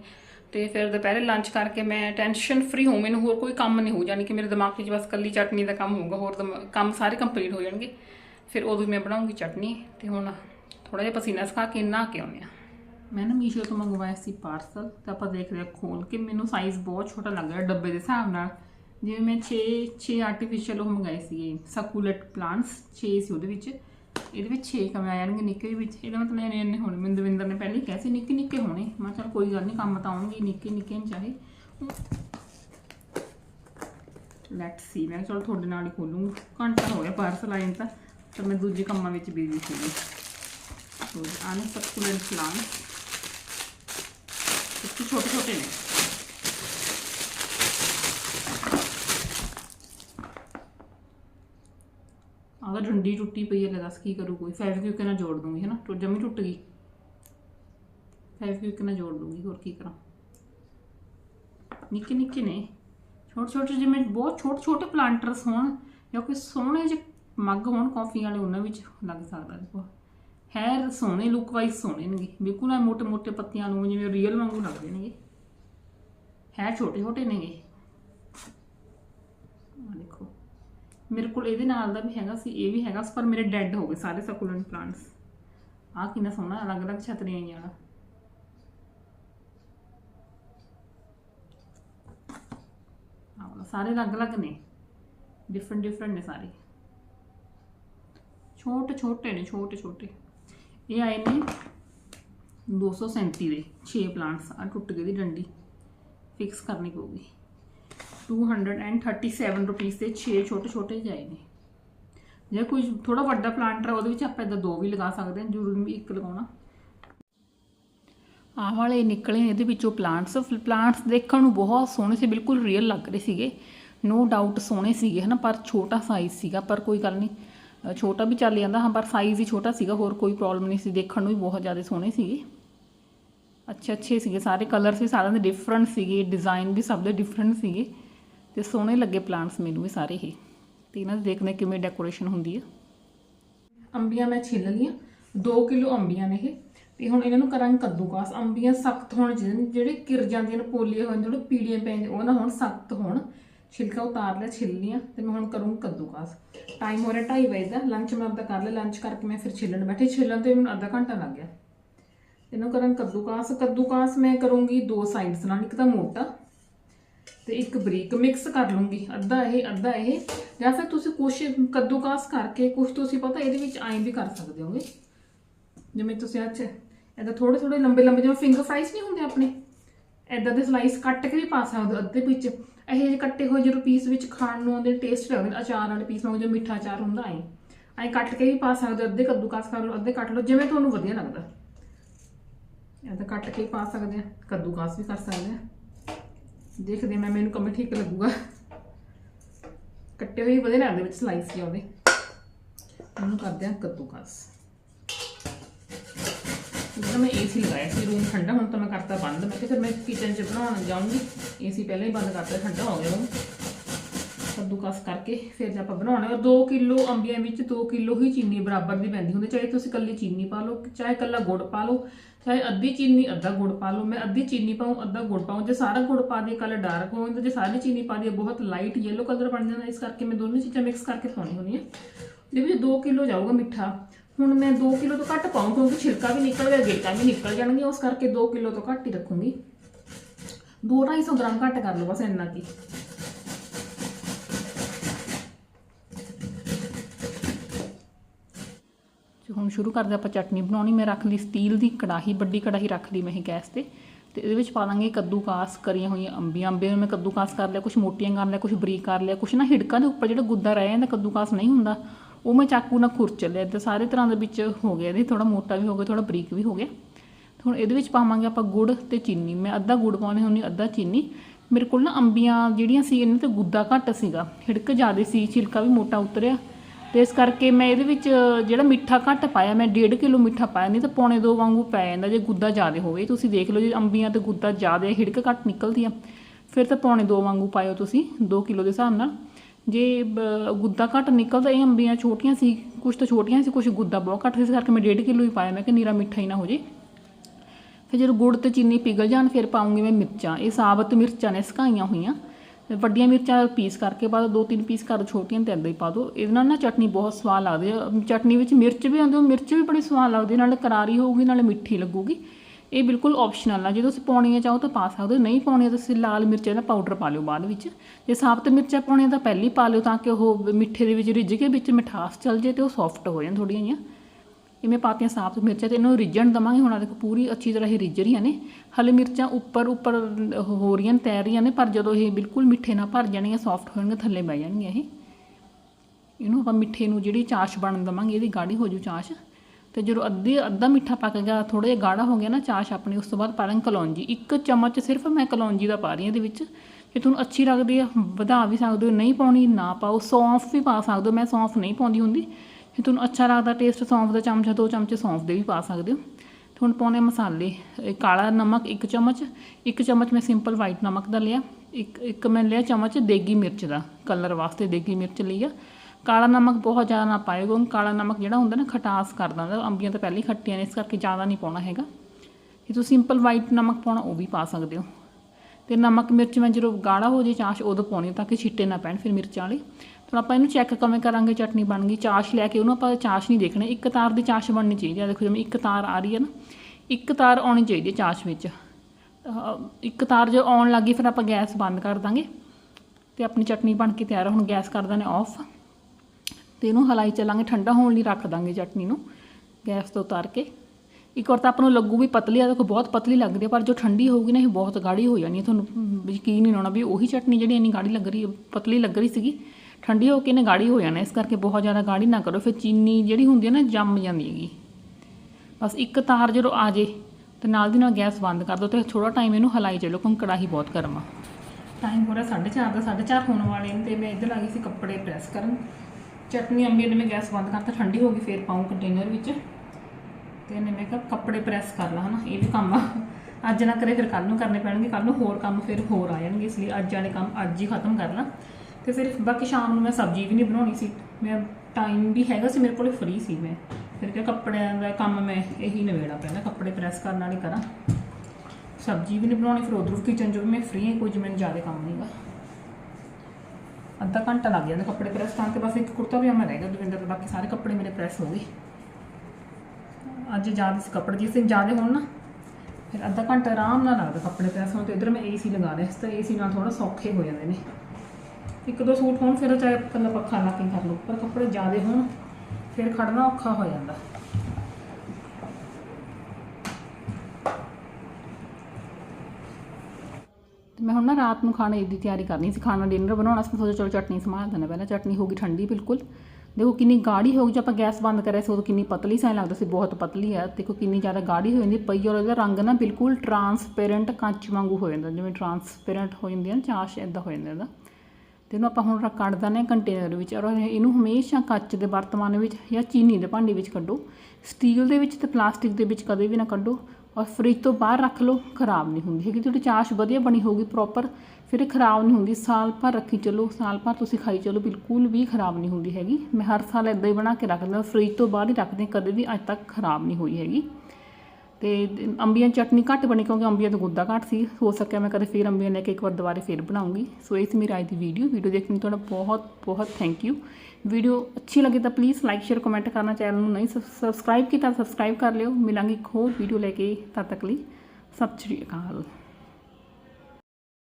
ਤੇ ਫਿਰ ਦੁਪਹਿਰੇ ਲੰਚ ਕਰਕੇ ਮੈਂ ਟੈਨਸ਼ਨ ਫ੍ਰੀ ਹੋ ਮੈਨੂੰ ਹੋਰ ਕੋਈ ਕੰਮ ਨਹੀਂ ਹੋ ਜਾਣੀ ਕਿ ਮੇਰੇ ਦਿਮਾਗ 'ਚ ਬਸ ਕੱਲੀ ਚਟਨੀ ਦਾ ਕੰਮ ਹੋਊਗਾ, ਹੋਰ ਦਿਮਾ- ਕੰਮ ਸਾਰੇ ਕੰਪਲੀਟ ਹੋ ਜਾਣਗੇ। ਫਿਰ ਉਦੋਂ ਮੈਂ ਬਣਾਉਂਗੀ ਚਟਨੀ, ਤੇ ਹੁਣ ਥੋੜਾ ਜਿਹਾ ਪਸੀਨਾ ਸੁਕਾ ਕੇ ਨਹਾ ਕੇ ਆਉਂਦੇ ਆ। ਮੈਂ ਨਾ ਮੀਸ਼ੋ ਤੋਂ ਮੰਗਵਾਇਆ ਸੀ ਪਾਰਸਲ ਤਾਂ ਆਪਾਂ ਦੇਖਦੇ ਆ ਖੋਲ ਕੇ। ਮੈਨੂੰ ਸਾਈਜ਼ ਬਹੁਤ ਛੋਟਾ ਲੱਗ ਰਿਹਾ ਡੱਬੇ ਦੇ ਹਿਸਾਬ ਨਾਲ। ਜਿਵੇਂ ਮੈਂ 6 6 ਆਰਟੀਫੀਸ਼ੀਅਲ ਉਹ ਮੰਗਾਏ ਸੀਗੇ, ਸਕੂਲਟ ਪਲਾਂਟਸ 6 ਸੀ ਉਹਦੇ ਵਿੱਚ। ਇਹਦੇ ਵਿੱਚ 6 ਕਮੇ ਆ ਜਾਣਗੇ ਨਿੱਕੇ ਵਿੱਚ। ਇਹਦਾ ਮਤਲਬ ਇਹਨੇ ਇੰਨੇ ਹੋਣੇ ਮੈਨੂੰ ਦਵਿੰਦਰ ਨੇ ਪਹਿਲੇ ਕਿਹਾ ਸੀ, ਨਿੱਕੇ ਨਿੱਕੇ ਹੋਣੇ। ਮੈਂ ਕਿਹਾ ਚੱਲ ਕੋਈ ਗੱਲ ਨਹੀਂ, ਕੰਮ ਤਾਂ ਆਉਣਗੇ, ਨਿੱਕੇ ਨਿੱਕੇ ਨਹੀਂ ਚਾਹੇ। ਲੈਟ ਸੀ ਮੈਂ ਕਿਹਾ ਚਲ ਤੁਹਾਡੇ ਨਾਲ ਹੀ ਖੋਲੂੰਗੀ। ਘੰਟਾ ਹੋ ਗਿਆ ਪਾਰਸਲ ਆਏ ਤਾਂ ਤਾਂ ਮੈਂ ਦੂਜੇ ਕੰਮਾਂ ਵਿੱਚ ਬਿਜ਼ੀ ਸੀਗੀ। ਸੋ ਆਨੇ ਸਕੂਲੈਂਟ ਪਲਾਂਟ ਇਹ ਛੋਟੇ ਛੋਟੇ ਨੇ ਆਹ ਡੰਡੀ ਟੁੱਟੀ ਪਈ ਹੈ ਲੈ ਦੱਸ ਕੀ ਕਰੂ ਕੋਈ ਫੈਵਿਕਵਿਕ ਨਾਲ ਜੋੜ ਦੂੰਗੀ ਹੈ ਨਾ ਟੁੱਟ ਜਮੀ ਟੁੱਟ ਗਈ ਫੈਵਿਕਵਿਕ ਨਾਲ ਜੋੜ ਦੂੰਗੀ ਹੋਰ ਕੀ ਕਰਾਂ ਨਿੱਕੇ ਨਿੱਕੇ ਨੇ ਛੋਟੇ ਛੋਟੇ ਜਿਵੇਂ ਬਹੁਤ ਛੋਟੇ ਛੋਟੇ ਪਲਾਂਟਰਸ ਹੋਣ ਜਾਂ ਕੋਈ ਸੋਹਣੇ ਜਿਹੇ ਮੱਗ ਹੋਣ ਕਾਫੀ ਵਾਲੇ ਉਹਨਾਂ ਵਿੱਚ ਲੱਗ ਸਕਦਾ ਦੇਖੋ ਹੈ ਸੋਹਣੇ ਲੁੱਕ ਵਾਈਜ਼ ਸੋਹਣੇ ਨੇਗੇ। ਬਿਲਕੁਲ ਐ ਮੋਟੇ ਮੋਟੇ ਪੱਤੀਆਂ ਨੂੰ ਜਿਵੇਂ ਰੀਅਲ ਵਾਂਗੂ ਲੱਗਦੇ ਨੇਗੇ। ਹੈ ਛੋਟੇ ਛੋਟੇ ਨੇਗੇ। ਆ ਦੇਖੋ। ਮੇਰੇ ਕੋਲ ਇਹਦੇ ਨਾਲ ਦਾ ਵੀ ਹੈਗਾ ਸੀ, ਇਹ ਵੀ ਹੈਗਾ ਪਰ ਮੇਰੇ ਡੈੱਡ ਹੋ ਗਏ ਸਾਰੇ ਸਕੂਲੈਂਟ ਪਲਾਂਟਸ ਆ ਕਿੰਨਾ ਸੋਹਣਾ ਅਲੱਗ-ਅਲੱਗ ਛਤਰੀਆਂ ਆਈਆਂ ਵਾਲਾ ਵਾਲਾ ਸਾਰੇ ਅਲੱਗ-ਅਲੱਗ ਨੇ। ਡਿਫਰੈਂਟ ਡਿਫਰੈਂਟ ਨੇ ਸਾਰੇ। ਛੋਟੇ ਛੋਟੇ ਨੇ, ਛੋਟੇ ਛੋਟੇ। ਇਹ ਆਏ ਨੇ 237 ਦੇ 6 ਪਲਾਂਟਸ ਆ ਟੁੱਟ ਗਏ ਦੀ ਡੰਡੀ। ਫਿਕਸ ਕਰਨੀ ਪਊਗੀ। 237 ਰੁਪੀਸ ਦੇ 6 ਛੋਟੇ ਛੋਟੇ ਜਾਏ ਨੇ। ਜੇ ਕੋਈ ਥੋੜਾ ਵੱਡਾ ਪਲਾਂਟਰ ਉਹਦੇ ਵਿੱਚ ਆਪਾਂ ਇਦਾਂ ਦੋ ਵੀ ਲਗਾ ਸਕਦੇ ਹਾਂ, ਜ਼ਰੂਰੀ ਵੀ ਇੱਕ ਲਗਾਉਣਾ। ਆਹ ਵਾਲੇ ਨਿਕਲੇ ਇਹਦੇ ਵਿੱਚੋਂ ਪਲਾਂਟਸ ਪਲਾਂਟਸ ਦੇਖਣ ਨੂੰ ਬਹੁਤ ਸੋਹਣੇ ਸੀ, ਬਿਲਕੁਲ ਰੀਅਲ ਲੱਗ ਰਹੇ ਸੀਗੇ। ਨੋ ਡਾਊਟ ਸੋਹਣੇ ਸੀਗੇ ਹਨਾ, ਪਰ ਛੋਟਾ ਸਾਈਜ਼ ਸੀਗਾ, ਪਰ ਕੋਈ ਗੱਲ ਨਹੀਂ। ਛੋਟਾ ਵੀ ਚੱਲ ਜਾਂਦਾ, ਹਾਂ, ਪਰ ਸਾਈਜ਼ ਹੀ ਛੋਟਾ ਸੀਗਾ, ਹੋਰ ਕੋਈ ਪ੍ਰੋਬਲਮ ਨਹੀਂ ਸੀ, ਦੇਖਣ ਨੂੰ ਵੀ ਬਹੁਤ ਜ਼ਿਆਦਾ ਸੋਹਣੇ ਸੀਗੇ। ਅੱਛੇ ਅੱਛੇ ਸੀਗੇ, ਸਾਰੇ ਕਲਰਸ ਵੀ ਸਾਰਿਆਂ ਦੇ ਡਿਫਰੈਂਟ ਸੀਗੇ ਡਿਜ਼ਾਈਨ ਵੀ ਸਭ ਦੇ ਡਿਫਰੈਂਟ ਸੀਗੇ, ਤੇ ਸੋਹਣੇ ਲੱਗੇ ਪਲਾਂਟਸ ਮੈਨੂੰ ਵੀ ਸਾਰੇ ਹੀ ਤੇ ਇਹਨਾਂ ਦੇ ਦੇਖਦੇ ਕਿਵੇਂ ਡੈਕੋਰੇਸ਼ਨ ਹੁੰਦੀ ਹੈ ਅੰਬੀਆਂ ਮੈਂ ਛਿੱਲ ਲਈਆਂ 2 ਕਿਲੋ ਅੰਬੀਆਂ ਨੇ ਇਹ, ਤੇ ਹੁਣ ਇਹਨਾਂ ਨੂੰ ਕਰਾਂਗੇ ਕੱਦੂਕਾਸ। ਅੰਬੀਆਂ ਸਖਤ ਹੋਣ ਜਿਹਦੇ ਜਿਹੜੇ ਕਿਰ ਜਾਂਦੀਆਂ ਨੇ, ਪੋਲੀਆਂ ਹੋਣ ਜਿਹੜੇ ਪੀੜੀਆਂ ਪੈਂਦੀਆਂ ਉਹ ਨਾ ਹੁਣ ਸਖਤ ਹੋਣ। ਛਿਲਕਾ ਉਤਾਰ ਲਿਆ ਛਿੱਲ ਲਿਆ ਤੇ ਮੈਂ ਹੁਣ ਕਰੂੰ ਕੱਦੂਕਾਸ। ਟਾਈਮ ਹੋ ਰਿਹਾ 2:30 ਵਜੇ ਦਾ ਲੰਚ ਮੈਂ ਆਪਦਾ ਕਰ ਲਿਆ ਲੰਚ ਕਰਕੇ ਮੈਂ ਫਿਰ ਛਿੱਲਣ ਬੈਠੀ, ਛਿੱਲਣ ਤੇ ਮੈਨੂੰ ਅੱਧਾ ਘੰਟਾ ਲੱਗ ਗਿਆ। ਇਹਨੂੰ ਕਰਨ ਕੱਦੂਕਾਸ। ਕੱਦੂਕਾਸ ਮੈਂ ਕਰੂੰਗੀ ਦੋ ਸਾਈਡਸ ਨਾਲ, ਇੱਕ ਤਾਂ ਮੋਟਾ ਤੇ ਇੱਕ ਬਰੀਕ। ਮਿਕਸ ਕਰ ਲੂੰਗੀ, ਅੱਧਾ ਇਹ ਅੱਧਾ ਇਹ। ਜਾਂ ਫਿਰ ਤੁਸੀਂ ਕੁਛ ਕੱਦੂਕਾਸ ਕਰਕੇ, ਕੁਛ ਤੁਸੀਂ ਪਤਾ ਇਹਦੇ ਵਿੱਚ ਆਏ ਵੀ ਕਰ ਸਕਦੇ ਹੋਗੇ। ਜਿਵੇਂ ਤੁਸੀਂ ਅੱਜ ਇਹਦਾ ਥੋੜੇ ਥੋੜੇ ਲੰਬੇ ਲੰਬੇ ਜਿਵੇਂ ਫਿੰਗਰ ਫਰਾਈਜ਼ ਨਹੀਂ ਹੁੰਦੇ ਆਪਣੇ? ਐਦਾਂ ਦੇ ਸਲਾਈਸ ਕੱਟ ਕੇ ਵੀ ਪਾ ਸਕਦੇ ਹੋ ਅੱਧੇ ਵਿੱਚ। ਇਹ ਜਿਹੇ ਕੱਟੇ ਹੋਏ ਜਦੋਂ ਪੀਸ ਵਿੱਚ ਖਾਣ ਨੂੰ ਆਉਂਦੇ ਟੇਸਟ ਲੱਗਦੇ ਨੇ, ਅਚਾਰ ਵਾਲੇ ਪੀਸ ਵਾਂਗ ਜੋ ਮਿੱਠਾ ਅਚਾਰ ਹੁੰਦਾ ਐ। ਐਂ ਕੱਟ ਕੇ ਵੀ ਪਾ ਸਕਦੇ ਹੋ, ਅੱਧੇ ਕੱਦੂਕਾਸ ਕਰ ਲਓ, ਅੱਧੇ ਕੱਟ ਲਓ, ਜਿਵੇਂ ਤੁਹਾਨੂੰ ਵਧੀਆ ਲੱਗਦਾ। ਇਹਦਾ ਕੱਟ ਕੇ ਵੀ ਪਾ ਸਕਦੇ ਆ, ਕੱਦੂਕਾਸ ਵੀ ਕਰ ਸਕਦੇ ਆ। ਦੇਖਦੇ ਮੈਂ, ਮੈਨੂੰ ਕਮੇ ਠੀਕ ਲੱਗੂਗਾ। ਕੱਟੇ ਹੋਏ ਵਧੀਆ ਲੱਗਦੇ ਵਿੱਚ ਸਲਾਈਸ ਹੀ ਆਉਂਦੇ ਇਹਨੂੰ ਕਰਦੇ ਆ ਕੱਦੂਕਾਸ। ਜਦੋਂ ਮੈਂ ਏਸੀ ਲਗਾਇਆ ਸੀ ਰੂਮ ਠੰਡਾ ਹੁਣ ਤਾਂ ਮੈਂ ਕਰਤਾ ਬੰਦ। ਮੈਂ ਕਿਹਾ ਫਿਰ ਮੈਂ ਕਿਚਨ 'ਚ ਬਣਾਉਣ ਜਾਊਂਗੀ। ਏਸੀ ਪਹਿਲਾਂ ਹੀ ਬੰਦ ਕਰਤਾ, ਠੰਡਾ ਹੋ ਗਿਆ ਰੂਮ ਕੱਦੂਕਸ ਕਰਕੇ ਫਿਰ ਜੇ ਆਪਾਂ ਬਣਾਉਣਾ ਹੈ 2 ਕਿਲੋ ਅੰਬੀਆਂ ਵਿੱਚ 2 ਕਿਲੋ ਹੀ ਚੀਨੀ ਬਰਾਬਰ ਦੀ ਪੈਂਦੀ ਹੁੰਦੀ ਚਾਹੇ ਤੁਸੀਂ ਕੱਲੀ ਚੀਨੀ ਪਾ ਲਓ, ਚਾਹੇ ਕੱਲਾ ਗੁੜ ਪਾ ਲਓ, ਚਾਹੇ ਅੱਧੀ ਚੀਨੀ, ਅੱਧਾ ਗੁੜ ਪਾ ਲਓ। ਮੈਂ ਅੱਧੀ ਚੀਨੀ ਪਾਉਂ ਅੱਧਾ ਗੁੜ ਪਾਉਂ ਜੇ ਸਾਰਾ ਗੁੜ ਪਾ ਦੇ ਕਲਰ ਡਾਰਕ ਹੋ ਜਾਂਦਾ ਜੇ ਸਾਰੀ ਚੀਨੀ ਪਾ ਦੇ ਬਹੁਤ ਲਾਈਟ ਯੈਲੋ ਕਲਰ ਬਣ ਜਾਂਦਾ। ਇਸ ਕਰਕੇ ਮੈਂ ਦੋਨੋਂ ਚੀਜ਼ਾਂ ਮਿਕਸ ਕਰਕੇ ਪਾਉਣੀ ਹੁੰਦੀ ਹੈ ਇਹਦੇ ਵਿੱਚ 2 ਕਿਲੋ ਜਾਊਗਾ ਮਿੱਠਾ। ਹੁਣ ਮੈਂ 2 ਕਿਲੋ ਤੋਂ ਘੱਟ ਪਾਉਂ ਕਿਉਂਕਿ ਛਿਲਕਾ ਵੀ ਨਿਕਲ ਗਿਆ, ਗੇਟਾਂ ਵੀ ਨਿਕਲ ਜਾਣਗੇ ਉਸ ਕਰਕੇ 2 ਕਿਲੋ ਤੋਂ ਘੱਟ ਹੀ ਰੱਖੂੰਗੀ। 2-250 ਗ੍ਰਾਮ ਘੱਟ ਕਰ ਲਓ ਬਸ ਇੰਨਾ ਕੀ। ਹੁਣ ਸ਼ੁਰੂ ਕਰਦੇ ਆਪਾਂ ਚਟਨੀ ਬਣਾਉਣੀ। ਮੈਂ ਰੱਖ ਲਈ ਸਟੀਲ ਦੀ ਕੜਾਹੀ, ਵੱਡੀ ਕੜਾਹੀ ਰੱਖ ਲਈ ਮੈਂ ਇਹ ਗੈਸ ਤੇ। ਤੇ ਇਹਦੇ ਵਿੱਚ ਪਾ ਦਾਂਗੇ ਕੱਦੂਕਾਸ, ਕਰੀਆਂ ਹੋਈਆਂ ਅੰਬੀਆਂ। ਅੰਬੇ ਨੂੰ ਮੈਂ ਕੱਦੂਕਾਸ ਕਰ ਲਿਆ ਕੁਝ ਮੋਟੀਆਂ ਕਰ ਲਿਆ ਕੁਝ ਬਰੀਕ ਕਰ ਲਿਆ। ਕੁਝ ਨਾ ਹਿੜਕਾਂ ਦੇ ਉੱਪਰ ਜਿਹੜਾ ਗੁੱਦਾ ਰਹਿ ਜਾਂਦਾ, ਕੱਦੂਕਾਸ ਨਹੀਂ ਹੁੰਦਾ। ਉਹ ਮੈਂ ਚਾਕੂ ਨਾਲ ਖੁਰਚ ਲਿਆ। ਤੇ ਸਾਰੇ ਤਰ੍ਹਾਂ ਦੇ ਵਿੱਚ ਹੋ ਗਿਆ ਇਹਦੇ। ਥੋੜਾ ਮੋਟਾ ਵੀ ਹੋ ਗਿਆ ਥੋੜਾ ਬਰੀਕ ਵੀ ਹੋ ਗਿਆ। ਤੇ ਹੁਣ ਇਹਦੇ ਵਿੱਚ ਪਾਵਾਂਗੇ ਆਪਾਂ ਗੁੜ ਤੇ ਚੀਨੀ। ਮੈਂ ਅੱਧਾ ਗੁੜ ਪਾਉਣੀ ਹੁੰਦੀ ਅੱਧਾ ਚੀਨੀ। ਮੇਰੇ ਕੋਲ ਨਾ ਅੰਬੀਆਂ ਜਿਹੜੀਆਂ ਸੀ, ਇਹਨਾਂ ਤੇ ਗੁੱਦਾ ਘੱਟ ਸੀਗਾ। ਹਿੜਕ ਜ਼ਿਆਦਾ ਸੀ, ਛਿਲਕਾ ਵੀ ਮੋਟਾ ਉਤਰਿਆ। ਤੇ ਇਸ ਕਰਕੇ ਮੈਂ ਇਹਦੇ ਵਿੱਚ ਜਿਹੜਾ ਮਿੱਠਾ ਘੱਟ ਪਾਇਆ, ਮੈਂ 1.5 ਕਿਲੋ ਮਿੱਠਾ ਪਾਇਆ। ਨਹੀਂ ਤਾਂ ਪੌਣੇ ਦੋ ਵਾਂਗੂ ਪੈ ਜਾਂਦਾ ਜੇ ਗੁੱਦਾ ਜ਼ਿਆਦਾ ਹੋਵੇ। ਤੁਸੀਂ ਦੇਖ ਲਓ ਜੇ ਅੰਬੀਆਂ ਤੇ ਗੁੱਦਾ ਜ਼ਿਆਦਾ ਹਿੜਕ ਘੱਟ ਨਿਕਲਦੀ ਆ, ਫਿਰ ਤਾਂ ਪੌਣੇ ਦੋ ਵਾਂਗੂ ਪਾਇਓ ਤੁਸੀਂ 2 ਕਿਲੋ ਦੇ ਹਿਸਾਬ ਨਾਲ। ਜੇ ਗੁੱਦਾ ਘੱਟ ਨਿਕਲਦਾ, ਇਹ ਅੰਬੀਆਂ ਛੋਟੀਆਂ ਸੀ ਕੁਝ ਤਾਂ ਛੋਟੀਆਂ ਸੀ ਕੁਝ ਗੁੱਦਾ ਬਹੁਤ ਘੱਟ ਸੀ, ਇਸ ਕਰਕੇ ਮੈਂ 1.5 ਕਿਲੋ ਹੀ ਪਾਇਆ, ਮੈਂ ਕਿ ਨੀਰਾ ਮਿੱਠਾ ਹੀ ਨਾ ਹੋ ਜੇ। ਫਿਰ ਜਦੋਂ ਗੁੜ ਤੇ ਚੀਨੀ ਪਿਘਲ ਜਾਣ, ਫਿਰ ਪਾਉਂਗੀ ਮੈਂ ਮਿਰਚਾਂ, ਇਹ ਸਾਬਤ ਮਿਰਚਾਂ ਨੇ ਸੁਕਾਈਆਂ ਹੋਈਆਂ। ਵੱਡੀਆਂ ਮਿਰਚਾਂ ਪੀਸ ਕਰਕੇ ਪਾ ਦਿਓ ਦੋ ਤਿੰਨ ਪੀਸ ਕਰ ਛੋਟੀਆਂ ਤੇ ਏਦਾਂ ਹੀ ਪਾ ਦਿਓ ਇਹਦੇ ਨਾਲ ਨਾ ਚਟਨੀ ਬਹੁਤ ਸਵਾਦ ਲੱਗਦੀ ਹੈ ਚਟਨੀ ਵਿੱਚ ਮਿਰਚ ਵੀ ਆਉਂਦੀ, ਉਹ ਮਿਰਚ ਵੀ ਬੜੀ ਸਵਾਦ ਲੱਗਦੀ, ਨਾਲੇ ਕਰਾਰੀ ਹੋਊਗੀ, ਨਾਲੇ ਮਿੱਠੀ ਲੱਗੂਗੀ। ਇਹ ਬਿਲਕੁਲ ਆਪਸ਼ਨਲ ਆ। ਜਦੋਂ ਤੁਸੀਂ ਪਾਉਣੀਆਂ ਚਾਹੋ ਤਾਂ ਪਾ ਸਕਦੇ ਹੋ। ਨਹੀਂ ਪਾਉਣੀਆਂ ਤਾਂ ਤੁਸੀਂ ਲਾਲ ਮਿਰਚਾਂ ਦਾ ਪਾਊਡਰ ਪਾ ਲਿਓ ਬਾਅਦ ਵਿੱਚ। ਜੇ ਸਾਬਤ ਮਿਰਚਾਂ ਪਾਉਣੀਆਂ ਤਾਂ ਪਹਿਲਾਂ ਹੀ ਪਾ ਲਿਓ ਤਾਂ ਕਿ ਉਹ ਮਿੱਠੇ ਦੇ ਵਿੱਚ ਰਿੱਝ ਕੇ ਵਿੱਚ ਮਿਠਾਸ ਚੱਲ ਜੇ ਤੇ ਉਹ ਸੌਫਟ ਹੋ ਜਾਣ ਥੋੜ੍ਹੀਆਂ ਜਿਹੀਆਂ। ਇਵੇਂ ਪਾਤੀਆਂ ਸਾਫ਼ ਮਿਰਚਾਂ ਤੇ ਇਹਨੂੰ ਰਿੱਝਣ ਦਵਾਂਗੇ। ਹੁਣ ਦੇਖੋ, ਪੂਰੀ ਅੱਛੀ ਤਰ੍ਹਾਂ ਇਹ ਰਿੱਝ ਰਹੀਆਂ ਨੇ। ਹਲੇ ਮਿਰਚਾਂ ਉੱਪਰ ਉੱਪਰ ਹੋ ਰਹੀਆਂ ਨੇ, ਤੈਰ ਰਹੀਆਂ ਨੇ, ਪਰ ਜਦੋਂ ਇਹ ਬਿਲਕੁਲ ਮਿੱਠੇ ਨਾਲ ਭਰ ਜਾਣਗੀਆਂ ਸੌਫਟ ਹੋਣਗੀਆਂ, ਥੱਲੇ ਬਹਿ ਜਾਣਗੀਆਂ ਇਹ। ਇਹਨੂੰ ਆਪਾਂ ਮਿੱਠੇ ਨੂੰ ਜਿਹੜੀ ਚਾਸ਼ ਬਣਨ ਦਵਾਂਗੇ, ਇਹਦੀ ਗਾੜੀ ਹੋ ਜੂ ਚਾਸ਼। ਤੇ ਜਦੋਂ ਅੱਧੀ, ਅੱਧਾ ਮਿੱਠਾ ਪੱਕ ਗਿਆ ਥੋੜਾ ਜਿਹਾ ਗਾੜਾ ਹੋ ਗਿਆ ਨਾ ਚਾਸ਼ ਆਪਣੀ, ਉਸ ਤੋਂ ਬਾਅਦ ਪਾ ਦਾਂਗੇ ਕਲੌਂਜੀ। ਇੱਕ ਚਮਚ ਸਿਰਫ ਮੈਂ ਕਲੌਂਜੀ ਦਾ ਪਾ ਰਹੀ ਹਾਂ ਇਹਦੇ ਵਿੱਚ। ਜੇ ਤੁਹਾਨੂੰ ਅੱਛੀ ਲੱਗਦੀ ਆ, ਵਧਾ ਵੀ ਸਕਦੇ ਹੋ, ਨਹੀਂ ਪਾਉਣੀ ਨਾ ਪਾਓ, ਸੌਂਫ ਵੀ ਪਾ ਸਕਦੇ ਹੋ। ਮੈਂ ਸੌਂਫ ਨਹੀਂ ਪਾਉਂਦੀ ਹੁੰਦੀ। ਜੇ ਤੁਹਾਨੂੰ ਅੱਛਾ ਲੱਗਦਾ, ਟੇਸਟ ਸੌਂਫ ਦਾ ਚਮਚਾ ਦੋ ਚਮਚੇ ਸੌਂਫ ਦੇ ਵੀ ਪਾ ਸਕਦੇ ਹੋ। ਤੇ ਹੁਣ ਪਾਉਣੇ ਮਸਾਲੇ। ਕਾਲਾ ਨਮਕ ਇੱਕ ਚਮਚ ਇੱਕ ਚਮਚ ਮੈਂ ਸਿੰਪਲ ਵਾਈਟ ਨਮਕ ਦਾ ਲਿਆ। ਇੱਕ ਇੱਕ ਮੈਂ ਲਿਆ ਚਮਚ ਦੇਗੀ ਮਿਰਚ ਦਾ, ਕਲਰ ਵਾਸਤੇ ਦੇਗੀ ਮਿਰਚ ਲਈ ਆ। ਕਾਲਾ ਨਮਕ ਬਹੁਤ ਜ਼ਿਆਦਾ ਨਾ ਪਾਇਓ, ਕਿਉਂਕਿ ਕਾਲਾ ਨਮਕ ਜਿਹੜਾ ਹੁੰਦਾ ਨਾ ਖਟਾਸ ਕਰ ਦਿੰਦਾ ਅੰਬੀਆਂ ਤਾਂ ਪਹਿਲਾਂ ਹੀ ਖੱਟੀਆਂ ਨੇ, ਇਸ ਕਰਕੇ ਜ਼ਿਆਦਾ ਨਹੀਂ ਪਾਉਣਾ ਹੈਗਾ। ਜੇ ਤੁਸੀਂ ਸਿੰਪਲ ਵਾਈਟ ਨਮਕ ਪਾਉਣਾ, ਉਹ ਵੀ ਪਾ ਸਕਦੇ ਹੋ। ਤੇ ਨਮਕ, ਮਿਰਚ ਮੈਂ ਜਦੋਂ ਗਾੜਾ ਹੋ ਜੇ ਚਾਸ਼, ਉਦੋਂ ਪਾਉਣੀ ਤਾਂ ਕਿ ਛਿੱਟੇ ਨਾ ਪੈਣ, ਫਿਰ ਮਿਰਚਾਂ ਵਾਲੇ। ਹੁਣ ਆਪਾਂ ਇਹਨੂੰ ਚੈੱਕ ਕਿਵੇਂ ਕਰਾਂਗੇ, ਚਟਨੀ ਬਣ ਗਈ, ਚਾਸ਼ ਲੈ ਕੇ ਉਹਨੂੰ ਆਪਾਂ ਚਾਸ਼ ਨਹੀਂ ਦੇਖਣਾ, ਇੱਕ ਤਾਰ ਦੀ ਚਾਸ਼ ਬਣਨੀ ਚਾਹੀਦੀ ਆ। ਦੇਖੋ, ਜਿਵੇਂ ਇੱਕ ਤਾਰ ਆ ਰਹੀ ਹੈ ਨਾ, ਇੱਕ ਤਾਰ ਆਉਣੀ ਚਾਹੀਦੀ ਹੈ ਚਾਸ਼ ਵਿੱਚ। ਇੱਕ ਤਾਰ ਜੋ ਆਉਣ ਲੱਗੀ ਫਿਰ ਆਪਾਂ ਗੈਸ ਬੰਦ ਕਰ ਦਾਂਗੇ। ਤੇ ਆਪਣੀ ਚਟਨੀ ਬਣ ਕੇ ਤਿਆਰ ਹੁਣ ਗੈਸ ਕਰ ਦਾਂਗੇ ਆਫ ਤੇ ਇਹਨੂੰ ਹਲਾਈ ਚੱਲਾਂਗੇ, ਠੰਡਾ ਹੋਣ ਲਈ ਰੱਖ ਦਾਂਗੇ ਚਟਨੀ ਨੂੰ, ਗੈਸ ਤੋਂ ਉਤਾਰ ਕੇ। ਇੱਕ ਵਾਰ ਤਾਂ ਆਪਾਂ ਨੂੰ ਲੱਗੂ ਵੀ ਪਤਲੀ ਆ, ਦੇਖੋ ਬਹੁਤ ਪਤਲੀ ਲੱਗ ਰਹੀ ਹੈ ਪਰ ਜੋ ਠੰਡੀ ਹੋਊਗੀ ਨਾ, ਇਹ ਬਹੁਤ ਗਾੜੀ ਹੋ ਜਾਣੀ ਹੈ ਤੁਹਾਨੂੰ ਯਕੀਨ ਨਹੀਂ ਆਉਣਾ ਵੀ ਉਹੀ ਚਟਨੀ ਜਿਹੜੀ ਇੰਨੀ ਗਾੜੀ ਲੱਗ ਰਹੀ ਹੈ ਪਤਲੀ ਲੱਗ ਰਹੀ ਸੀਗੀ। ਠੰਡੀ ਹੋ ਕੇ ਇਹਨੇ ਗਾੜੀ ਹੋ ਜਾਣਾ, ਇਸ ਕਰਕੇ ਬਹੁਤ ਜ਼ਿਆਦਾ ਗਾੜੀ ਨਾ ਕਰੋ। ਫਿਰ ਚੀਨੀ ਜਿਹੜੀ ਹੁੰਦੀ ਹੈ ਨਾ, ਜੰਮ ਜਾਂਦੀ ਹੈਗੀ। ਬਸ ਇੱਕ ਤਾਰ ਜਦੋਂ ਆ ਜੇ, ਤੇ ਨਾਲ ਦੀ ਨਾਲ ਗੈਸ ਬੰਦ ਕਰ ਦਿਓ ਤੇ ਥੋੜਾ ਟਾਈਮ ਇਹਨੂੰ ਹਲਾਈ ਚੱਲੋ, ਕਿਉਂਕਿ ਕੜਾਹੀ ਬਹੁਤ ਗਰਮ ਆ। ਟਾਈਮ ਹੋ ਰਿਹਾ 4:30 ਦਾ 4:30 ਹੋਣ ਵਾਲੇ ਨੇ, ਤੇ ਮੈਂ ਇੱਧਰ ਆ ਗਈ ਸੀ ਕੱਪੜੇ ਪ੍ਰੈਸ ਕਰਨ। ਚਟਨੀ ਅੰਬੀ ਨੇ ਮੈਂ ਗੈਸ ਬੰਦ ਕਰਤਾ, ਠੰਡੀ ਹੋ ਗਈ, ਫੇਰ ਪਾਉਂ ਕੰਟੇਨਰ ਵਿੱਚ। ਤੇ ਇਹਨੇ ਮੈਂ ਕਿਹਾ ਕੱਪੜੇ ਪ੍ਰੈਸ ਕਰ ਲਾ, ਹਨਾ, ਇਹ ਵੀ ਕੰਮ ਆ। ਅੱਜ ਨਾ ਕਰੇ, ਫਿਰ ਕੱਲ ਨੂੰ ਕਰਨੇ ਪੈਣਗੇ ਕੱਲ ਨੂੰ ਹੋਰ ਕੰਮ, ਫਿਰ ਹੋਰ ਆ ਜਾਣਗੇ, ਇਸ ਲਈ ਅੱਜ ਵਾਲੇ ਕੰਮ ਅੱਜ ਹੀ ਖਤਮ ਕਰ ਲਾਂ। ਤੇ ਫਿਰ ਬਾਕੀ ਸ਼ਾਮ ਨੂੰ ਮੈਂ ਸਬਜ਼ੀ ਵੀ ਨਹੀਂ ਬਣਾਉਣੀ ਸੀ। ਮੈਂ ਟਾਈਮ ਵੀ ਹੈਗਾ ਸੀ, ਮੇਰੇ ਕੋਲ ਫ੍ਰੀ ਸੀ ਮੈਂ। ਫਿਰ ਕਿਹਾ ਕੱਪੜਿਆਂ ਦਾ ਕੰਮ ਮੈਂ ਇਹੀ ਨਵੇੜਾ ਪੈਣਾ ਕੱਪੜੇ ਪ੍ਰੈਸ ਕਰਨ ਵਾਲੀ ਕਰਾਂ। ਸਬਜ਼ੀ ਵੀ ਨਹੀਂ ਬਣਾਉਣੀ, ਫਿਰ ਉਧਰੋਂ ਕਿਚਨ ਜੋ ਵੀ ਮੈਂ ਫ੍ਰੀ ਹਾਂ, ਕੋਈ ਮੈਨੂੰ ਜ਼ਿਆਦਾ ਕੰਮ ਨਹੀਂਗਾ ਅੱਧਾ ਘੰਟਾ ਲੱਗ ਜਾਂਦਾ ਕੱਪੜੇ ਪ੍ਰੈਸ ਕਰਨ ਤੇ, ਬਸ ਇੱਕ ਕੁੜਤਾ ਵੀ ਮੈਂ ਰਹਿ ਗਿਆ ਦਵਿੰਦਰ ਦਾ, ਬਾਕੀ ਸਾਰੇ ਕੱਪੜੇ ਮੇਰੇ ਪ੍ਰੈਸ ਹੋ ਗਏ। ਅੱਜ ਜ਼ਿਆਦਾ ਸੀ ਕੱਪੜੇ ਜਿਸ ਦਿਨ ਜ਼ਿਆਦਾ ਹੋਣ ਨਾ, ਫਿਰ ਅੱਧਾ ਘੰਟਾ ਆਰਾਮ ਨਾਲ ਲੱਗਦਾ ਕੱਪੜੇ ਪ੍ਰੈਸ ਹੋਣ ਤੇ, ਇਧਰ ਮੈਂ ਏਸੀ ਲਗਾ ਲਿਆ, ਇਸ ਤਾਂ ਏਸੀ ਨਾਲ ਥੋੜਾ ਸੌਖੇ ਹੋ ਜਾਂਦੇ ਨੇ। ਇੱਕ ਦੋ ਸੂਟ ਹੋਣ, ਫਿਰ ਚਾਹੇ ਕੱਲਾ ਪੱਖਾ ਲਾ ਕੇ ਕਰ ਲਓ, ਪਰ ਕੱਪੜੇ ਜ਼ਿਆਦਾ ਹੋਣ, ਫਿਰ ਖੜਨਾ ਔਖਾ ਹੋ ਜਾਂਦਾ। ਮੈਂ ਹੁਣ ਨਾ ਰਾਤ ਨੂੰ ਖਾਣੇ ਦੀ ਤਿਆਰੀ ਕਰਨੀ ਸੀ, ਖਾਣਾ ਡਿਨਰ ਬਣਾਉਣਾ ਸੀ ਸੋਚਿਆ ਚਲੋ ਚਟਨੀ ਸੰਭਾਲ ਦਿੰਦਾ ਪਹਿਲਾਂ। ਚਟਨੀ ਹੋ ਗਈ ਠੰਡੀ ਬਿਲਕੁਲ। ਦੇਖੋ ਕਿੰਨੀ ਗਾੜੀ ਹੋ ਗਈ ਜੇ ਆਪਾਂ ਗੈਸ ਬੰਦ ਕਰਿਆ ਸੀ, ਉਦੋਂ ਕਿੰਨੀ ਪਤਲੀ ਸਾਂ, ਲੱਗਦਾ ਸੀ ਬਹੁਤ ਪਤਲੀ ਆ। ਦੇਖੋ ਕਿੰਨੀ ਜ਼ਿਆਦਾ ਗਾੜੀ ਹੋ ਜਾਂਦੀ, ਪਈ ਔਰ ਇਹਦਾ ਰੰਗ ਨਾ ਬਿਲਕੁਲ ਟਰਾਂਸਪੇਰੈਂਟ ਕੱਚ ਵਾਂਗੂ ਹੋ ਜਾਂਦਾ, ਜਿਵੇਂ ਟਰਾਂਸਪੇਰੈਂਟ ਹੋ ਜਾਂਦੀ ਹੈ ਨਾ ਚਾਸ਼ ਇਦਾਂ ਹੋ ਜਾਂਦਾ ਇਹਦਾ। ਤੇ ਇਹਨੂੰ ਆਪਾਂ ਹੁਣ ਕੱਢ ਦਿੰਦੇ ਹਾਂ ਕੰਟੇਨਰ ਵਿੱਚ, ਔਰ ਇਹਨੂੰ ਹਮੇਸ਼ਾ ਕੱਚ ਦੇ ਬਰਤਮਾਨ ਵਿੱਚ ਜਾਂ ਚੀਨੀ ਦੇ ਭਾਂਡੇ ਵਿੱਚ ਕੱਢੋ। ਸਟੀਲ ਦੇ ਵਿੱਚ ਤੇ ਪਲਾਸਟਿਕ ਦੇ ਵਿੱਚ ਕਦੇ ਵੀ ਨਾ ਕੱਢੋ। ਔਰ ਫ੍ਰਿਜ ਤੋਂ ਬਾਹਰ ਰੱਖ ਲਓ, ਖਰਾਬ ਨਹੀਂ ਹੁੰਦੀ ਹੈਗੀ। ਤੁਹਾਡੀ ਚਾਸ਼ ਵਧੀਆ ਬਣੀ ਹੋਊਗੀ ਪ੍ਰੋਪਰ ਫਿਰ ਇਹ ਖਰਾਬ ਨਹੀਂ ਹੁੰਦੀ। ਸਾਲ ਭਰ ਰੱਖੀ ਚਲੋ, ਸਾਲ ਭਰ ਤੁਸੀਂ ਖਾਈ ਚਲੋ, ਬਿਲਕੁਲ ਵੀ ਖਰਾਬ ਨਹੀਂ ਹੁੰਦੀ ਹੈਗੀ। ਮੈਂ ਹਰ ਸਾਲ ਇਦਾਂ ਹੀ ਬਣਾ ਕੇ ਰੱਖਦਾ ਫ੍ਰਿਜ ਤੋਂ ਬਾਹਰ ਹੀ ਰੱਖਦੇ, ਕਦੇ ਵੀ ਅੱਜ ਤੱਕ ਖਰਾਬ ਨਹੀਂ ਹੋਈ ਹੈਗੀ। ਤੇ ਅੰਬੀਆਂ ਦੀ ਚਟਨੀ ਘੱਟ ਬਣੀ ਕਿਉਂਕਿ ਅੰਬੀਆਂ ਦਾ ਗੁੱਦਾ ਘੱਟ ਸੀ। ਹੋ ਸਕਿਆ ਮੈਂ ਕਦੇ ਫਿਰ ਅੰਬੀਆਂ ਲੈ ਕੇ ਇੱਕ ਵਾਰ ਦੁਬਾਰਾ ਫਿਰ ਬਣਾਉਂਗੀ। ਸੋ ਇਹ ਸੀ ਮੇਰੀ ਅੱਜ ਦੀ ਵੀਡੀਓ ਵੀਡੀਓ ਦੇਖਣ ਲਈ ਤੁਹਾਡਾ ਬਹੁਤ ਬਹੁਤ ਥੈਂਕ ਯੂ ਵੀਡੀਓ ਅੱਛੀ ਲੱਗੇ ਤਾਂ ਪਲੀਜ਼ ਲਾਈਕ ਸ਼ੇਅਰ ਕਮੈਂਟ ਕਰਨਾ ਚੈਨਲ ਨੂੰ ਨਹੀਂ ਸਬਸਕ੍ਰਾਈਬ ਕੀਤਾ ਸਬਸਕ੍ਰਾਈਬ ਕਰ ਲਿਓ। ਮਿਲਾਂਗੇ ਇੱਕ ਹੋਰ ਵੀਡੀਓ ਲੈ ਕੇ ਤਦ ਤੱਕ ਲਈ। ਸਤਿ ਸ਼੍ਰੀ ਅਕਾਲ।